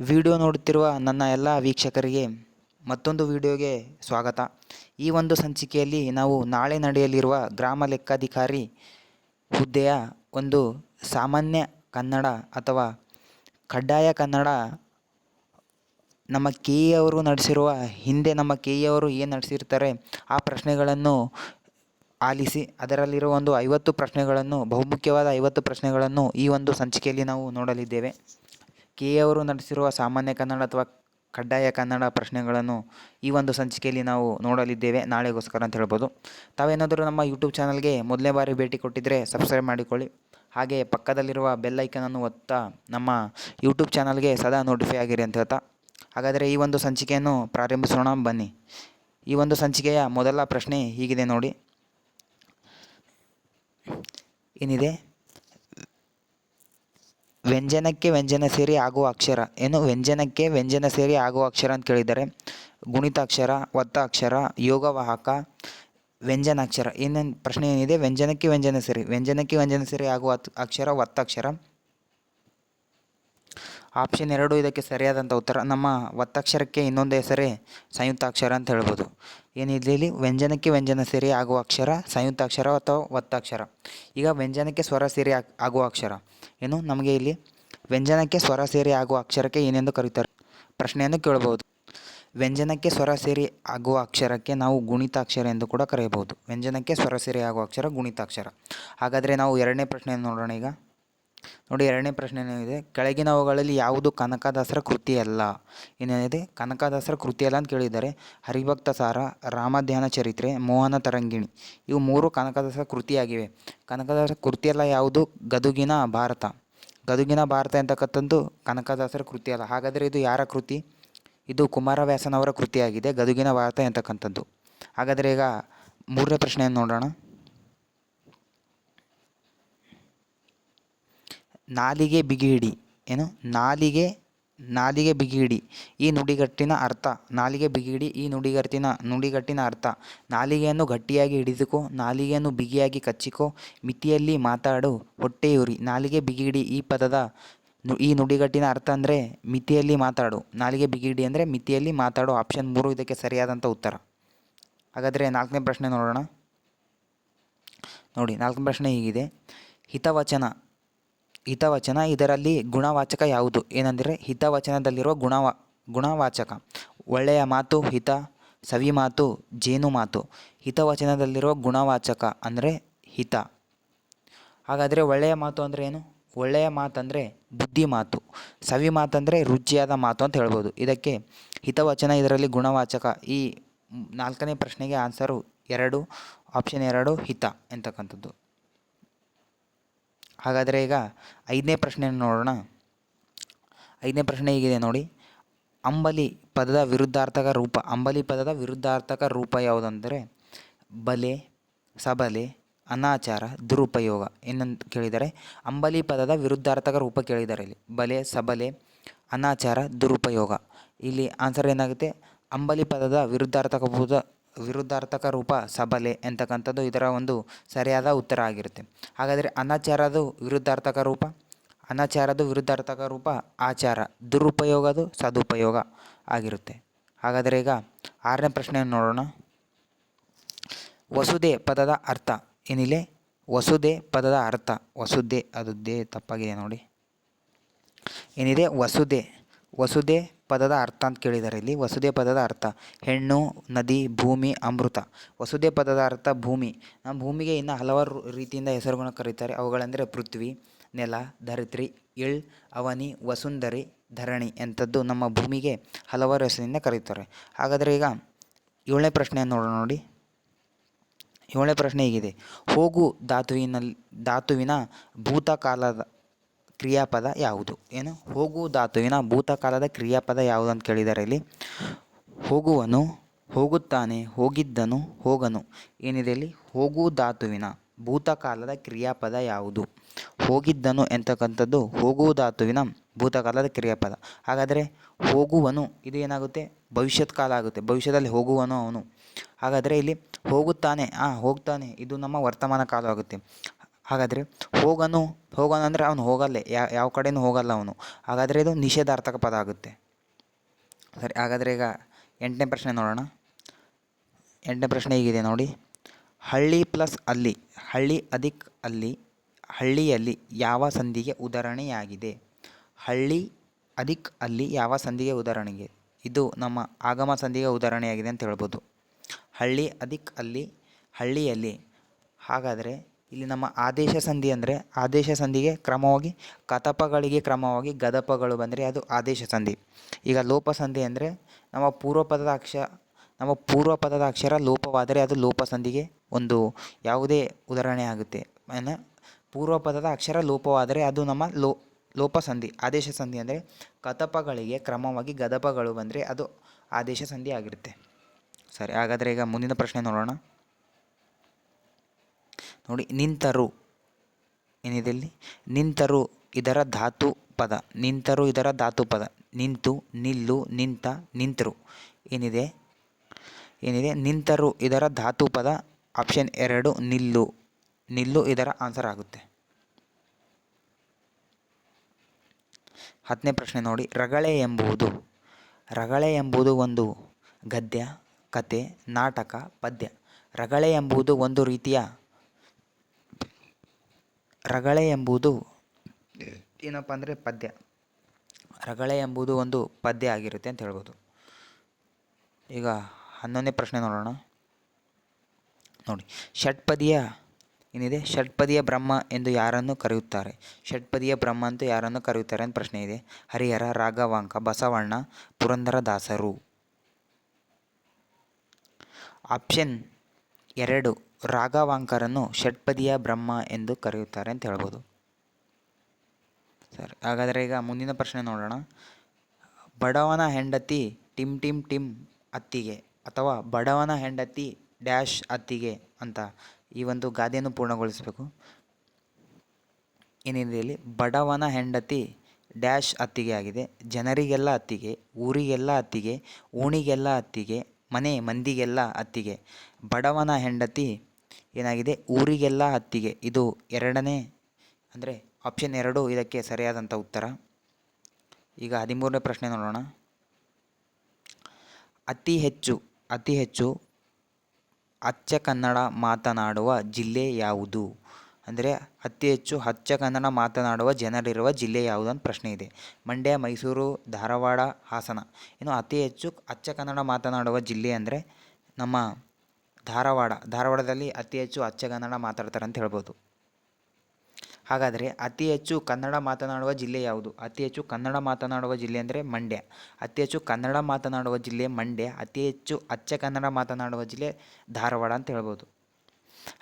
Video ನೋಡುತ್ತಿರುವ ನನ್ನ ಎಲ್ಲ ವೀಕ್ಷಕರಿಗೆ ಮತ್ತೊಂದು ವಿಡಿಯೋಗೆ ಸ್ವಾಗತ. ಈ ಒಂದು ಸಂಚಿಕೆಯಲ್ಲಿ ನಾವು ನಾಳೆ ನಡೆಯಲಿರುವ ಗ್ರಾಮ ಲೆಕ್ಕಾಧಿಕಾರಿ ಹುದ್ದೆಯ ಒಂದು ಸಾಮಾನ್ಯ ಕನ್ನಡ ಅಥವಾ ಕಡ್ಡಾಯ ಕನ್ನಡ ನಮ್ಮ ಕೆ ಇ ಅವರು ನಡೆಸಿರುವ, ಹಿಂದೆ ನಮ್ಮ ಕೆ ಇ ಅವರು ಏನು ನಡೆಸಿರ್ತಾರೆ, ಆ ಪ್ರಶ್ನೆಗಳನ್ನು ಆಲಿಸಿ, ಅದರಲ್ಲಿರುವ ಒಂದು ಐವತ್ತು ಪ್ರಶ್ನೆಗಳನ್ನು, ಬಹುಮುಖ್ಯವಾದ ಐವತ್ತು ಪ್ರಶ್ನೆಗಳನ್ನು ಈ ಒಂದು ಸಂಚಿಕೆಯಲ್ಲಿ ನಾವು ನೋಡಲಿದ್ದೇವೆ. ಕೆ ಅವರು ನಡೆಸಿರುವ ಸಾಮಾನ್ಯ ಕನ್ನಡ ಅಥವಾ ಕಡ್ಡಾಯ ಕನ್ನಡ ಪ್ರಶ್ನೆಗಳನ್ನು ಈ ಒಂದು ಸಂಚಿಕೆಯಲ್ಲಿ ನಾವು ನೋಡಲಿದ್ದೇವೆ. ನಾಳೆಗೋಸ್ಕರ ಅಂತ ಹೇಳ್ಬೋದು. ತಾವೇನಾದರೂ ನಮ್ಮ ಯೂಟ್ಯೂಬ್ ಚಾನಲ್ಗೆ ಮೊದಲನೇ ಬಾರಿ ಭೇಟಿ ಕೊಟ್ಟಿದ್ದರೆ ಸಬ್ಸ್ಕ್ರೈಬ್ ಮಾಡಿಕೊಳ್ಳಿ. ಹಾಗೆ ಪಕ್ಕದಲ್ಲಿರುವ ಬೆಲ್ ಐಕನನ್ನು ಒತ್ತಾ ನಮ್ಮ ಯೂಟ್ಯೂಬ್ ಚಾನಲ್ಗೆ ಸದಾ ನೋಟಿಫೈ ಆಗಿರಿ ಅಂತ ಹೇಳ್ತಾ. ಹಾಗಾದರೆ ಈ ಒಂದು ಸಂಚಿಕೆಯನ್ನು ಪ್ರಾರಂಭಿಸೋಣ. ಬನ್ನಿ. ಈ ಒಂದು ಸಂಚಿಕೆಯ ಮೊದಲ ಪ್ರಶ್ನೆ ಹೀಗಿದೆ ನೋಡಿ. ಏನಿದೆ? ವ್ಯಂಜನಕ್ಕೆ ವ್ಯಂಜನ ಸೇರಿ ಆಗುವ ಅಕ್ಷರ. ಏನು? ವ್ಯಂಜನಕ್ಕೆ ವ್ಯಂಜನ ಸೇರಿ ಆಗುವ ಅಕ್ಷರ ಅಂತ ಕೇಳಿದ್ದಾರೆ. ಗುಣಿತಾಕ್ಷರ ಒತ್ತಾಕ್ಷರ ಯೋಗವಾಹಕ, ವ್ಯಂಜನಾಕ್ಷರ. ಏನೇನು ಪ್ರಶ್ನೆ ಏನಿದೆ? ವ್ಯಂಜನಕ್ಕೆ ವ್ಯಂಜನ ಸೇರಿ. ವ್ಯಂಜನಕ್ಕೆ ವ್ಯಂಜನ ಸೇರಿ ಆಗುವ ಅಕ್ಷರ ಒತ್ತಾಕ್ಷರ ಆಪ್ಷನ್ ಎರಡು ಇದಕ್ಕೆ ಸರಿಯಾದಂಥ ಉತ್ತರ. ನಮ್ಮ ಒತ್ತಕ್ಷರಕ್ಕೆ ಇನ್ನೊಂದು ಹೆಸರೇ ಸಂಯುಕ್ತಾಕ್ಷರ ಅಂತ ಹೇಳ್ಬೋದು. ಏನಿದೆ ಇಲ್ಲಿ? ವ್ಯಂಜನಕ್ಕೆ ವ್ಯಂಜನ ಸೇರಿ ಆಗುವ ಅಕ್ಷರ, ಸಂಯುಕ್ತಾಕ್ಷರ ಅಥವಾ ಒತ್ತಾಕ್ಷರ. ಈಗ ವ್ಯಂಜನಕ್ಕೆ ಸ್ವರ ಸೇರಿ ಆಗುವ ಅಕ್ಷರ. ಏನು? ನಮಗೆ ಇಲ್ಲಿ ವ್ಯಂಜನಕ್ಕೆ ಸ್ವರ ಸೇರಿ ಆಗುವ ಅಕ್ಷರಕ್ಕೆ ಏನೆಂದು ಕರೀತಾರೆ? ಪ್ರಶ್ನೆಯನ್ನು ಕೇಳಬಹುದು ವ್ಯಂಜನಕ್ಕೆ ಸ್ವರ ಸೇರಿ ಆಗುವ ಅಕ್ಷರಕ್ಕೆ ನಾವು ಗುಣಿತಾಕ್ಷರ ಎಂದು ಕೂಡ ಕರೆಯಬಹುದು. ವ್ಯಂಜನಕ್ಕೆ ಸ್ವರ ಸೇರಿ ಆಗುವ ಅಕ್ಷರ, ಗುಣಿತಾಕ್ಷರ. ಹಾಗಾದರೆ ನಾವು ಎರಡನೇ ಪ್ರಶ್ನೆಯನ್ನು ನೋಡೋಣ ಈಗ. ನೋಡಿ ಎರಡನೇ ಪ್ರಶ್ನೆ ಏನಿದೆ? ಕೆಳಗಿನವುಗಳಲ್ಲಿ ಯಾವುದು ಕನಕದಾಸರ ಕೃತಿಯಲ್ಲ? ಏನೇನಿದೆ ಕನಕದಾಸರ ಕೃತಿಯಲ್ಲ ಅಂತ ಕೇಳಿದ್ದಾರೆ. ಹರಿಭಕ್ತ ಸಾರ ರಾಮಧ್ಯಾನ ಚರಿತ್ರೆ, ಮೋಹನ ತರಂಗಿಣಿ. ಇವು ಮೂರು ಕನಕದಾಸರ ಕೃತಿಯಾಗಿವೆ. ಕನಕದಾಸರ ಕೃತಿಯಲ್ಲ ಯಾವುದು? ಗದುಗಿನ ಭಾರತ. ಗದುಗಿನ ಭಾರತ ಅಂತಕ್ಕಂಥದ್ದು ಕನಕದಾಸರ ಕೃತಿಯಲ್ಲ. ಹಾಗಾದರೆ ಇದು ಯಾರ ಕೃತಿ? ಇದು ಕುಮಾರವ್ಯಾಸನವರ ಕೃತಿಯಾಗಿದೆ. ಗದುಗಿನ ಭಾರತ ಎಂತಕ್ಕಂಥದ್ದು? ಹಾಗಾದರೆ ಈಗ ಮೂರನೇ ಪ್ರಶ್ನೆಯನ್ನು ನೋಡೋಣ. ನಾಲಿಗೆ ಬಿಗಿಹಿಡಿ. ಏನು? ನಾಲಿಗೆ ನಾಲಿಗೆ ಬಿಗಿಹಿಡಿ. ಈ ನುಡಿಗಟ್ಟಿನ ಅರ್ಥ. ನಾಲಿಗೆ ಬಿಗಿಹಿಡಿ, ಈ ನುಡಿಗಟ್ಟಿನ ನುಡಿಗಟ್ಟಿನ ಅರ್ಥ. ನಾಲಿಗೆಯನ್ನು ಗಟ್ಟಿಯಾಗಿ ಹಿಡಿದುಕೋ, ನಾಲಿಗೆಯನ್ನು ಬಿಗಿಯಾಗಿ ಕಚ್ಚಿಕೋ, ಮಿತಿಯಲ್ಲಿ ಮಾತಾಡು, ಹೊಟ್ಟೆಯುರಿ. ನಾಲಿಗೆ ಬಿಗಿಹಿಡಿ ಈ ಪದದ ಈ ನುಡಿಗಟ್ಟಿನ ಅರ್ಥ ಅಂದರೆ ಮಿತಿಯಲ್ಲಿ ಮಾತಾಡು. ನಾಲಿಗೆ ಬಿಗಿಹಿಡಿ ಅಂದರೆ ಮಿತಿಯಲ್ಲಿ ಮಾತಾಡು. ಆಪ್ಷನ್ ಮೂರು ಇದಕ್ಕೆ ಸರಿಯಾದಂಥ ಉತ್ತರ. ಹಾಗಾದರೆ ನಾಲ್ಕನೇ ಪ್ರಶ್ನೆ ನೋಡೋಣ. ನೋಡಿ, ನಾಲ್ಕನೇ ಪ್ರಶ್ನೆ ಹೀಗಿದೆ. ಹಿತವಚನ. ಹಿತವಚನ ಇದರಲ್ಲಿ ಗುಣವಾಚಕ ಯಾವುದು? ಏನಂದರೆ ಹಿತವಚನದಲ್ಲಿರುವ ಗುಣವಾ, ಗುಣವಾಚಕ. ಒಳ್ಳೆಯ ಮಾತು, ಹಿತ, ಸವಿ ಮಾತು, ಜೇನು ಮಾತು. ಹಿತವಚನದಲ್ಲಿರುವ ಗುಣವಾಚಕ ಅಂದರೆ ಹಿತ. ಹಾಗಾದರೆ ಒಳ್ಳೆಯ ಮಾತು ಅಂದರೆ ಏನು? ಒಳ್ಳೆಯ ಮಾತಂದರೆ ಬುದ್ಧಿ ಮಾತು. ಸವಿ ಮಾತಂದರೆ ರುಚಿಯಾದ ಮಾತು ಅಂತ ಹೇಳ್ಬೋದು. ಇದಕ್ಕೆ ಹಿತವಚನ, ಇದರಲ್ಲಿ ಗುಣವಾಚಕ ಈ ನಾಲ್ಕನೇ ಪ್ರಶ್ನೆಗೆ ಆನ್ಸರು ಎರಡು ಆಪ್ಷನ್ ಎರಡು ಹಿತ ಎಂತಕ್ಕಂಥದ್ದು. ಹಾಗಾದರೆ ಈಗ ಐದನೇ ಪ್ರಶ್ನೆಯನ್ನು ನೋಡೋಣ. ಐದನೇ ಪ್ರಶ್ನೆ ಹೀಗಿದೆ ನೋಡಿ. ಅಂಬಲಿ ಪದದ ವಿರುದ್ಧಾರ್ಥಕ ರೂಪ, ಅಂಬಲಿ ಪದದ ವಿರುದ್ಧಾರ್ಥಕ ರೂಪ ಯಾವುದಂದರೆ ಬಲೆ, ಸಬಲೆ, ಅನಾಚಾರ, ದುರುಪಯೋಗ ಏನಂತ ಕೇಳಿದ್ದಾರೆ ಅಂಬಲಿ ಪದದ ವಿರುದ್ಧಾರ್ಥಕ ರೂಪ ಕೇಳಿದ್ದಾರೆ ಇಲ್ಲಿ. ಬಲೆ, ಸಬಲೆ, ಅನಾಚಾರ, ದುರುಪಯೋಗ. ಇಲ್ಲಿ ಆನ್ಸರ್ ಏನಾಗುತ್ತೆ? ಅಂಬಲಿ ಪದದ ವಿರುದ್ಧಾರ್ಥಕ ಭೂತ ವಿರುದ್ಧಾರ್ಥಕ ರೂಪ ಸಬಲೆ ಎಂತಕ್ಕಂಥದ್ದು ಇದರ ಒಂದು ಸರಿಯಾದ ಉತ್ತರ ಆಗಿರುತ್ತೆ. ಹಾಗಾದರೆ ಅನಾಚಾರದು ವಿರುದ್ಧಾರ್ಥಕ ರೂಪ, ಅನಾಚಾರದು ವಿರುದ್ಧಾರ್ಥಕ ರೂಪ ಆಚಾರ, ದುರುಪಯೋಗದು ಸದುಪಯೋಗ ಆಗಿರುತ್ತೆ. ಹಾಗಾದರೆ ಈಗ ಆರನೇ ಪ್ರಶ್ನೆಯನ್ನು ನೋಡೋಣ. ವಸುದೆ ಪದದ ಅರ್ಥ ಏನಿಲ್ಲ? ವಸುದೆ ಪದದ ಅರ್ಥ, ವಸುದೆ ಅದು ದೇ ತಪ್ಪಾಗಿದೆ ನೋಡಿ. ಏನಿದೆ? ವಸುದೆ ವಸುದೆ ಪದದ ಅರ್ಥ ಅಂತ ಕೇಳಿದ್ದಾರೆ ಇಲ್ಲಿ. ವಸುದೇ ಪದದ ಅರ್ಥ. ಹೆಣ್ಣು, ನದಿ, ಭೂಮಿ, ಅಮೃತ. ವಸುದೇ ಪದದ ಅರ್ಥ ಭೂಮಿ. ನಮ್ಮ ಭೂಮಿಗೆ ಇನ್ನು ಹಲವಾರು ರೀತಿಯಿಂದ ಹೆಸರುಗಳನ್ನು ಕರೀತಾರೆ. ಅವುಗಳೆಂದರೆ ಪೃಥ್ವಿ, ನೆಲ, ಧರಿತ್ರಿ, ಇಳ್, ಅವನಿ, ವಸುಂಧರಿ, ಧರಣಿ ಎಂಥದ್ದು ನಮ್ಮ ಭೂಮಿಗೆ ಹಲವಾರು ಹೆಸರಿನಿಂದ ಕರೀತಾರೆ. ಹಾಗಾದರೆ ಈಗ ಏಳನೇ ಪ್ರಶ್ನೆಯನ್ನು ನೋಡೋಣ ನೋಡಿ. ಏಳನೇ ಪ್ರಶ್ನೆ ಹೀಗಿದೆ. ಹೋಗು ಧಾತುವಿನಲ್ಲಿ ಧಾತುವಿನ ಭೂತಕಾಲದ ಕ್ರಿಯಾಪದ ಯಾವುದು? ಏನು? ಹೋಗು ಧಾತುವಿನ ಭೂತಕಾಲದ ಕ್ರಿಯಾಪದ ಯಾವುದು ಅಂತ ಕೇಳಿದ್ದಾರೆ ಇಲ್ಲಿ. ಹೋಗುವನು, ಹೋಗುತ್ತಾನೆ, ಹೋಗಿದ್ದನು, ಹೋಗನು. ಏನಿದೆ ಇಲ್ಲಿ? ಹೋಗು ಧಾತುವಿನ ಭೂತಕಾಲದ ಕ್ರಿಯಾಪದ ಯಾವುದು? ಹೋಗಿದ್ದನು ಎಂತಕ್ಕಂಥದ್ದು? ಹೋಗು ಧಾತುವಿನ ಭೂತಕಾಲದ ಕ್ರಿಯಾಪದ. ಹಾಗಾದರೆ ಹೋಗುವನು, ಇದು ಏನಾಗುತ್ತೆ? ಭವಿಷ್ಯತ್ ಕಾಲ ಆಗುತ್ತೆ. ಭವಿಷ್ಯದಲ್ಲಿ ಹೋಗುವನು ಅವನು. ಹಾಗಾದರೆ ಇಲ್ಲಿ ಹೋಗುತ್ತಾನೆ, ಆ ಹೋಗ್ತಾನೆ, ಇದು ನಮ್ಮ ವರ್ತಮಾನ ಕಾಲ ಆಗುತ್ತೆ ಹಾಗಾದರೆ ಹೋಗನು ಹೋಗನು ಅಂದರೆ ಅವನು ಹೋಗಲ್ಲೇ ಯಾವ ಕಡೆಯೂ ಹೋಗಲ್ಲ ಅವನು. ಹಾಗಾದರೆ ಇದು ನಿಷೇಧಾರ್ಥಕ ಪದ ಆಗುತ್ತೆ. ಸರಿ, ಹಾಗಾದರೆ ಈಗ ಎಂಟನೇ ಪ್ರಶ್ನೆ ನೋಡೋಣ. ಎಂಟನೇ ಪ್ರಶ್ನೆ ಹೀಗಿದೆ ನೋಡಿ. ಹಳ್ಳಿ ಪ್ಲಸ್ ಅಲ್ಲಿ, ಹಳ್ಳಿ ಅಧಿಕ್ ಅಲ್ಲಿ, ಹಳ್ಳಿಯಲ್ಲಿ ಯಾವ ಸಂಧಿಗೆ ಉದಾಹರಣೆಯಾಗಿದೆ? ಹಳ್ಳಿ ಅಧಿಕ್ ಅಲ್ಲಿ ಯಾವ ಸಂಧಿಗೆ ಉದಾಹರಣೆಗೆ? ಇದು ನಮ್ಮ ಆಗಮ ಸಂಧಿಗೆ ಉದಾಹರಣೆಯಾಗಿದೆ ಅಂತ ಹೇಳ್ಬೋದು. ಹಳ್ಳಿ ಅಧಿಕ್ ಅಲ್ಲಿ, ಹಳ್ಳಿಯಲ್ಲಿ, ಹಾಗಾದರೆ ಇಲ್ಲಿ ನಮ್ಮ ಆದೇಶ ಸಂಧಿ ಅಂದರೆ ಆದೇಶ ಸಂಧಿಗೆ ಕ್ರಮವಾಗಿ ಕತಪಗಳಿಗೆ ಕ್ರಮವಾಗಿ ಗದಪಗಳು ಬಂದರೆ ಅದು ಆದೇಶ ಸಂಧಿ. ಈಗ ಲೋಪ ಸಂಧಿ ಅಂದರೆ ನಮ್ಮ ಪೂರ್ವಪದದ ಅಕ್ಷ, ನಮ್ಮ ಪೂರ್ವಪದದ ಅಕ್ಷರ ಲೋಪವಾದರೆ ಅದು ಲೋಪ ಸಂಧಿಗೆ ಒಂದು ಯಾವುದೇ ಉದಾಹರಣೆ ಆಗುತ್ತೆ. ಏನು? ಪೂರ್ವಪದದ ಅಕ್ಷರ ಲೋಪವಾದರೆ ಅದು ನಮ್ಮ ಲೋ, ಲೋಪ ಸಂಧಿ, ಆದೇಶ ಸಂಧಿ ಅಂದರೆ ಕತಪಗಳಿಗೆ ಕ್ರಮವಾಗಿ ಗದಪಗಳು ಬಂದರೆ ಅದು ಆದೇಶ ಸಂಧಿ ಆಗಿರುತ್ತೆ. ಸರಿ, ಹಾಗಾದರೆ ಈಗ ಮುಂದಿನ ಪ್ರಶ್ನೆ ನೋಡೋಣ. ನೋಡಿ, ನಿಂತರು. ಏನಿದೆ ಇಲ್ಲಿ ನಿಂತರು ಇದರ ಧಾತು ಪದ. ನಿಂತರು ಇದರ ಧಾತು ಪದ. ನಿಂತು, ನಿಲ್ಲು, ನಿಂತ, ನಿಂತರು. ಏನಿದೆ? ಏನಿದೆ? ನಿಂತರು ಇದರ ಧಾತು ಪದ. ಆಪ್ಷನ್ ಎರಡು, ನಿಲ್ಲು. ನಿಲ್ಲು ಇದರ ಆನ್ಸರ್ ಆಗುತ್ತೆ. ಹತ್ತನೇ ಪ್ರಶ್ನೆ ನೋಡಿ. ರಗಳೆ ಎಂಬುದು ರಗಳೆ ಎಂಬುದು ಒಂದು ಗದ್ಯ, ಕತೆ, ನಾಟಕ, ಪದ್ಯ. ರಗಳೆ ಎಂಬುದು ಒಂದು ರೀತಿಯ ರಗಳೆ ಎಂಬುದು ಏನಪ್ಪ ಅಂದರೆ ಪದ್ಯ. ರಗಳೆ ಎಂಬುದು ಒಂದು ಪದ್ಯ ಆಗಿರುತ್ತೆ ಅಂತ ಹೇಳ್ಬೋದು. ಈಗ ಹನ್ನೊಂದನೇ ಪ್ರಶ್ನೆ ನೋಡೋಣ. ನೋಡಿ ಷಟ್ಪದಿಯ ಏನಿದೆ? ಷಟ್ಪದಿಯ ಬ್ರಹ್ಮ ಎಂದು ಯಾರನ್ನು ಕರೆಯುತ್ತಾರೆ? ಷಟ್ಪದಿಯ ಬ್ರಹ್ಮ ಅಂತೂ ಯಾರನ್ನು ಕರೆಯುತ್ತಾರೆ ಅಂತ ಪ್ರಶ್ನೆ ಇದೆ. ಹರಿಹರ ರಾಘವಾಂಕ ಬಸವಣ್ಣ ಪುರಂದರದಾಸರು ಆಪ್ಷನ್ ಎರಡು ರಾಘವಾಂಕರನ್ನು ಷಟ್ಪದಿಯ ಬ್ರಹ್ಮ ಎಂದು ಕರೆಯುತ್ತಾರೆ ಅಂತ ಹೇಳ್ಬೋದು. ಸರಿ, ಹಾಗಾದರೆ ಈಗ ಮುಂದಿನ ಪ್ರಶ್ನೆ ನೋಡೋಣ. ಬಡವನ ಹೆಂಡತಿ ಟಿಮ್ ಟಿಮ್ ಟಿಮ್ ಅತ್ತಿಗೆ ಅಥವಾ ಬಡವನ ಹೆಂಡತಿ ಡ್ಯಾಶ್ ಅತ್ತಿಗೆ ಅಂತ ಈ ಒಂದು ಗಾದೆಯನ್ನು ಪೂರ್ಣಗೊಳಿಸಬೇಕು. ಏನಿದೆ ಇಲ್ಲಿ ಬಡವನ ಹೆಂಡತಿ ಡ್ಯಾಶ್ ಅತ್ತಿಗೆ ಆಗಿದೆ. ಜನರಿಗೆಲ್ಲ ಅತ್ತಿಗೆ, ಊರಿಗೆಲ್ಲ ಅತ್ತಿಗೆ ಓಣಿಗೆಲ್ಲ ಅತ್ತಿಗೆ, ಮನೆ ಮಂದಿಗೆಲ್ಲ ಅತ್ತಿಗೆ. ಬಡವನ ಹೆಂಡತಿ ಏನಾಗಿದೆ? ಊರಿಗೆಲ್ಲ ಅತ್ತಿಗೆ ಇದು ಎರಡನೇ, ಅಂದರೆ ಆಪ್ಷನ್ ಎರಡು, ಇದಕ್ಕೆ ಸರಿಯಾದಂಥ ಉತ್ತರ. ಈಗ ಹದಿಮೂರನೇ ಪ್ರಶ್ನೆ ನೋಡೋಣ. ಅತಿ ಹೆಚ್ಚು ಅತಿ ಹೆಚ್ಚು ಅಚ್ಚ ಕನ್ನಡ ಮಾತನಾಡುವ ಜಿಲ್ಲೆ ಯಾವುದು? ಅಂದರೆ ಅತಿ ಹೆಚ್ಚು ಅಚ್ಚ ಕನ್ನಡ ಮಾತನಾಡುವ ಜನರಿರುವ ಜಿಲ್ಲೆ ಯಾವುದು ಅಂತ ಪ್ರಶ್ನೆ ಇದೆ. ಮಂಡ್ಯ, ಮೈಸೂರು, ಧಾರವಾಡ, ಹಾಸನ. ಇನ್ನು ಅತಿ ಹೆಚ್ಚು ಅಚ್ಚ ಕನ್ನಡ ಮಾತನಾಡುವ ಜಿಲ್ಲೆ ಅಂದರೆ ನಮ್ಮ ಧಾರವಾಡ, ಧಾರವಾಡದಲ್ಲಿ ಅತಿ ಹೆಚ್ಚು ಅಚ್ಚ ಕನ್ನಡ ಮಾತಾಡ್ತಾರೆ ಅಂತ ಹೇಳ್ಬೋದು. ಹಾಗಾದರೆ ಅತಿ ಹೆಚ್ಚು ಕನ್ನಡ ಮಾತನಾಡುವ ಜಿಲ್ಲೆ ಯಾವುದು? ಅತಿ ಹೆಚ್ಚು ಕನ್ನಡ ಮಾತನಾಡುವ ಜಿಲ್ಲೆ ಅಂದರೆ ಮಂಡ್ಯ. ಅತಿ ಹೆಚ್ಚು ಕನ್ನಡ ಮಾತನಾಡುವ ಜಿಲ್ಲೆ ಮಂಡ್ಯ, ಅತಿ ಹೆಚ್ಚು ಅಚ್ಚ ಕನ್ನಡ ಮಾತನಾಡುವ ಜಿಲ್ಲೆ ಧಾರವಾಡ ಅಂತ ಹೇಳ್ಬೋದು.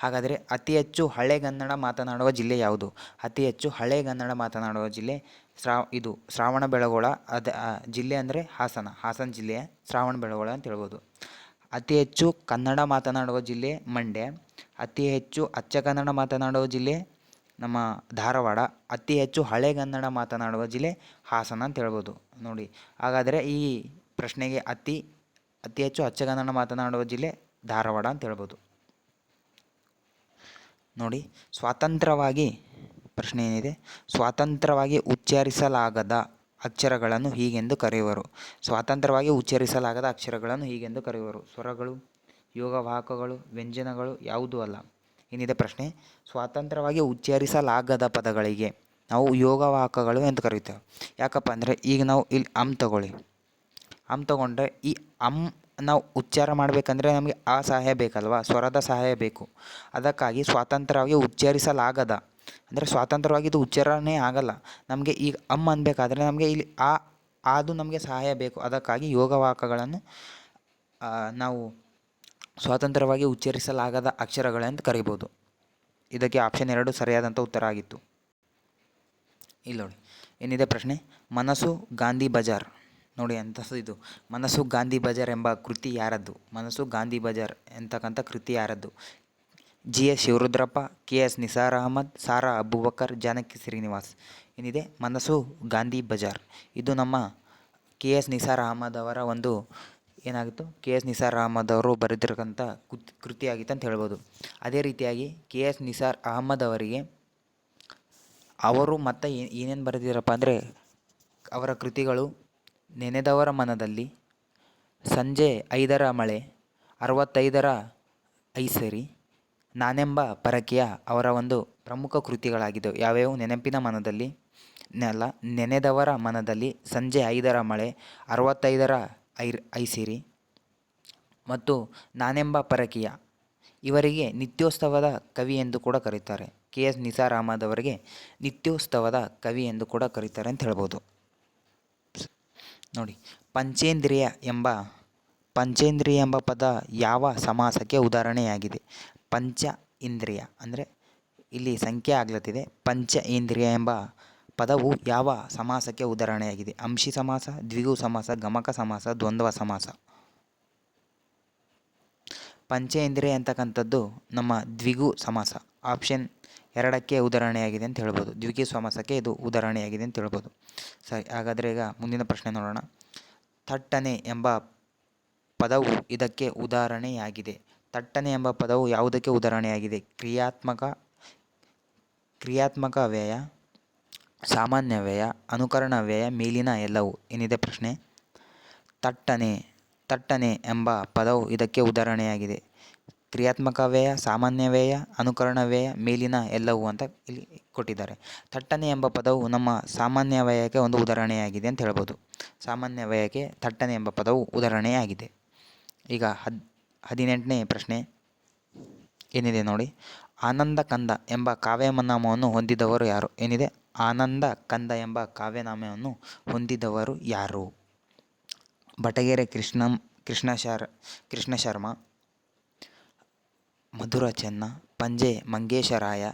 ಹಾಗಾದರೆ ಅತಿ ಹೆಚ್ಚು ಹಳೆಗನ್ನಡ ಮಾತನಾಡುವ ಜಿಲ್ಲೆ ಯಾವುದು? ಅತಿ ಹೆಚ್ಚು ಹಳೆಗನ್ನಡ ಮಾತನಾಡುವ ಜಿಲ್ಲೆ ಶ್ರಾ, ಇದು ಶ್ರಾವಣ ಬೆಳಗೊಳ, ಅದ ಜಿಲ್ಲೆ ಅಂದರೆ ಹಾಸನ ಹಾಸನ ಜಿಲ್ಲೆಯ ಶ್ರಾವಣ ಬೆಳಗೊಳ ಅಂತ ಹೇಳ್ಬೋದು. ಅತಿ ಹೆಚ್ಚು ಕನ್ನಡ ಮಾತನಾಡುವ ಜಿಲ್ಲೆ ಮಂಡ್ಯ, ಅತಿ ಹೆಚ್ಚು ಅಚ್ಚ ಕನ್ನಡ ಮಾತನಾಡುವ ಜಿಲ್ಲೆ ನಮ್ಮ ಧಾರವಾಡ, ಅತಿ ಹೆಚ್ಚು ಹಳೆಗನ್ನಡ ಮಾತನಾಡುವ ಜಿಲ್ಲೆ ಹಾಸನ ಅಂತ ಹೇಳ್ಬೋದು. ನೋಡಿ, ಹಾಗಾದರೆ ಈ ಪ್ರಶ್ನೆಗೆ ಅತಿ ಅತಿ ಹೆಚ್ಚು ಅಚ್ಚಗನ್ನಡ ಮಾತನಾಡುವ ಜಿಲ್ಲೆ ಧಾರವಾಡ ಅಂತ ಹೇಳ್ಬೋದು. ನೋಡಿ, ಸ್ವಾತಂತ್ರ್ಯವಾಗಿ ಪ್ರಶ್ನೆ ಏನಿದೆ? ಸ್ವಾತಂತ್ರ್ಯವಾಗಿ ಉಚ್ಚರಿಸಲಾಗದ ಅಕ್ಷರಗಳನ್ನು ಹೀಗೆಂದು ಕರೆಯುವರು. ಸ್ವಾತಂತ್ರ್ಯವಾಗಿ ಉಚ್ಚರಿಸಲಾಗದ ಅಕ್ಷರಗಳನ್ನು ಹೀಗೆಂದು ಕರೆಯುವರು. ಸ್ವರಗಳು, ಯೋಗವಾಹಕಗಳು, ವ್ಯಂಜನಗಳು ಯಾವುದೂ ಅಲ್ಲ. ಏನಿದೆ ಪ್ರಶ್ನೆ, ಸ್ವಾತಂತ್ರ್ಯವಾಗಿ ಉಚ್ಚರಿಸಲಾಗದ ಪದಗಳಿಗೆ ನಾವು ಯೋಗವಾಹಕಗಳು ಎಂದು ಕರೆಯುತ್ತೇವೆ. ಯಾಕಪ್ಪ ಅಂದರೆ ಈಗ ನಾವು ಇಲ್ಲಿ ಅಮ್ ತಗೊಳ್ಳಿ. ಅಮ್ ತಗೊಂಡ್ರೆ ಈ ಅಮ್ ನಾವು ಉಚ್ಚಾರ ಮಾಡಬೇಕಂದ್ರೆ ನಮಗೆ ಆ ಸಹಾಯ ಬೇಕಲ್ವಾ? ಸ್ವರದ ಸಹಾಯ ಬೇಕು. ಅದಕ್ಕಾಗಿ ಸ್ವಾತಂತ್ರ್ಯವಾಗಿ ಉಚ್ಚರಿಸಲಾಗದ ಅಂದರೆ ಸ್ವಾತಂತ್ರ್ಯವಾಗಿ ಇದು ಉಚ್ಚಾರಣೆ ಆಗಲ್ಲ. ನಮಗೆ ಈಗ ಅಮ್ಮ ಅನ್ಬೇಕಾದ್ರೆ ನಮಗೆ ಇಲ್ಲಿ ಆ, ಅದು ನಮಗೆ ಸಹಾಯ ಬೇಕು. ಅದಕ್ಕಾಗಿ ಯೋಗವಾಕಗಳನ್ನು ನಾವು ಸ್ವಾತಂತ್ರ್ಯವಾಗಿ ಉಚ್ಚರಿಸಲಾಗದ ಅಕ್ಷರಗಳೆಂದು ಕರಿಬೋದು. ಇದಕ್ಕೆ ಆಪ್ಷನ್ ಎರಡು ಸರಿಯಾದಂಥ ಉತ್ತರ ಆಗಿತ್ತು. ಇಲ್ಲಿ ನೋಡಿ, ಏನಿದೆ ಪ್ರಶ್ನೆ? ಮನಸ್ಸು ಗಾಂಧಿ ಬಜಾರ್. ನೋಡಿ ಎಂಥದ್ದು ಇದು. ಮನಸ್ಸು ಗಾಂಧಿ ಬಜಾರ್ ಎಂಬ ಕೃತಿ ಯಾರದ್ದು? ಮನಸ್ಸು ಗಾಂಧಿ ಬಜಾರ್ ಎಂತಕ್ಕಂಥ ಕೃತಿ ಯಾರದ್ದು? G S Shivarudrappa, K S Nisar Ahmad, Sara Abubakar, Janaki Srinivas. ಏನಿದೆ? ಮನಸ್ಸು ಗಾಂಧಿ ಬಜಾರ್. ಇದು ನಮ್ಮ ಕೆ ಎಸ್ ನಿಸಾರ್ ಅಹಮದ್ ಅವರ ಒಂದು ಏನಾಗಿತ್ತು? ಕೆ ಎಸ್ ನಿಸಾರ್ ಅಹಮದ್ ಅವರು ಬರೆದಿರತಕ್ಕಂಥ ಕೃತಿ, ಕೃತಿಯಾಗಿತ್ತು ಅಂತ ಹೇಳ್ಬೋದು. ಅದೇ ರೀತಿಯಾಗಿ ಕೆ ಎಸ್ ನಿಸಾರ್ ಅಹಮದ್ ಅವರಿಗೆ ಅವರು ಮತ್ತು ಏನೇನು ಬರೆದಿರಪ್ಪ ಅಂದರೆ ಅವರ ಕೃತಿಗಳು ನೆನೆದವರ ಮನದಲ್ಲಿ, ಸಂಜೆ ಐದರ ಮಳೆ, ಅರವತ್ತೈದರ ಐಸರಿ ನಾನೆಂಬ ಪರಕೀಯ ಅವರ ಒಂದು ಪ್ರಮುಖ ಕೃತಿಗಳಾಗಿದ್ದವು. ಯಾವ್ಯಾವು? ನೆನಪಿನ ಮನದಲ್ಲಿ ನೆಲ ನೆನೆದವರ ಮನದಲ್ಲಿ ಸಂಜೆ ಐದರ ಮಳೆ, ಅರವತ್ತೈದರ ಐರ್, ಐಸಿರಿ ಮತ್ತು ನಾನೆಂಬ ಪರಕೀಯ ಇವರಿಗೆ ನಿತ್ಯೋತ್ಸವದ ಕವಿ ಎಂದು ಕೂಡ ಕರೀತಾರೆ. ಕೆ. ಎಸ್. ನಿಸಾರ್ ಅಹಮದ್ ಅವರಿಗೆ ನಿತ್ಯೋತ್ಸವದ ಕವಿ ಎಂದು ಕೂಡ ಕರೀತಾರೆ ಅಂತ ಹೇಳ್ಬೋದು. ನೋಡಿ, ಪಂಚೇಂದ್ರಿಯ ಎಂಬ ಪಂಚೇಂದ್ರಿಯ ಎಂಬ ಪದ ಯಾವ ಸಮಾಸಕ್ಕೆ ಉದಾಹರಣೆಯಾಗಿದೆ? ಪಂಚ ಇಂದ್ರಿಯ. ಅಂದರೆ ಇಲ್ಲಿ ಸಂಖ್ಯೆ ಆಗ್ಲತ್ತಿದೆ. ಪಂಚ ಇಂದ್ರಿಯ ಎಂಬ ಪದವು ಯಾವ ಸಮಾಸಕ್ಕೆ ಉದಾಹರಣೆಯಾಗಿದೆ? ಅಂಶಿ ಸಮಾಸ, ದ್ವಿಗು ಸಮಾಸ, ಗಮಕ ಸಮಾಸ, ದ್ವಂದ್ವ ಸಮಾಸ. ಪಂಚೇಂದ್ರಿಯ ಅಂತಕ್ಕಂಥದ್ದು ನಮ್ಮ ದ್ವಿಗು ಸಮಾಸ. ಆಪ್ಷನ್ ಎರಡಕ್ಕೆ ಉದಾಹರಣೆಯಾಗಿದೆ ಅಂತ ಹೇಳ್ಬೋದು. ದ್ವಿಗು ಸಮಾಸಕ್ಕೆ ಇದು ಉದಾಹರಣೆಯಾಗಿದೆ ಅಂತ ಹೇಳ್ಬೋದು. ಸರಿ, ಹಾಗಾದರೆ ಈಗ ಮುಂದಿನ ಪ್ರಶ್ನೆ ನೋಡೋಣ. ಥಟ್ಟನೆ ಎಂಬ ಪದವು ಇದಕ್ಕೆ ಉದಾಹರಣೆಯಾಗಿದೆ. ಥಟ್ಟನೆ ಎಂಬ ಪದವು ಯಾವುದಕ್ಕೆ ಉದಾಹರಣೆಯಾಗಿದೆ? ಕ್ರಿಯಾತ್ಮಕ ಕ್ರಿಯಾತ್ಮಕ ವ್ಯಯ, ಸಾಮಾನ್ಯ ವ್ಯಯ, ಅನುಕರಣ ವ್ಯಯ, ಮೇಲಿನ ಎಲ್ಲವೂ. ಏನಿದೆ ಪ್ರಶ್ನೆ? ತಟ್ಟನೆ ತಟ್ಟನೆ ಎಂಬ ಪದವು ಇದಕ್ಕೆ ಉದಾಹರಣೆಯಾಗಿದೆ. ಕ್ರಿಯಾತ್ಮಕ ವ್ಯಯ, ಸಾಮಾನ್ಯ ವ್ಯಯ, ಅನುಕರಣ ವ್ಯಯ, ಮೇಲಿನ ಎಲ್ಲವೂ ಅಂತ ಇಲ್ಲಿ ಕೊಟ್ಟಿದ್ದಾರೆ. ಥಟ್ಟನೆ ಎಂಬ ಪದವು ನಮ್ಮ ಸಾಮಾನ್ಯ ವ್ಯಯಕ್ಕೆ ಒಂದು ಉದಾಹರಣೆಯಾಗಿದೆ ಅಂತ ಹೇಳ್ಬೋದು. ಸಾಮಾನ್ಯ ವ್ಯಯಕ್ಕೆ ಥಟ್ಟನೆ ಎಂಬ ಪದವು ಉದಾಹರಣೆಯಾಗಿದೆ. ಈಗ ಹದ್ ಹದಿನೆಂಟನೇ ಪ್ರಶ್ನೆ ಏನಿದೆ ನೋಡಿ? ಆನಂದ ಕಂದ ಎಂಬ ಕಾವ್ಯನಾಮವನ್ನು ಹೊಂದಿದವರು ಯಾರು? ಏನಿದೆ? ಆನಂದ ಕಂದ ಎಂಬ ಕಾವ್ಯನಾಮವನ್ನು ಹೊಂದಿದವರು ಯಾರು? ಬಟಗೆರೆ ಕೃಷ್ಣ ಕೃಷ್ಣ ಶರ್ ಕೃಷ್ಣ ಶರ್ಮ ಮಧುರ ಚೆನ್ನ ಪಂಜೆ ಮಂಗೇಶರಾಯ,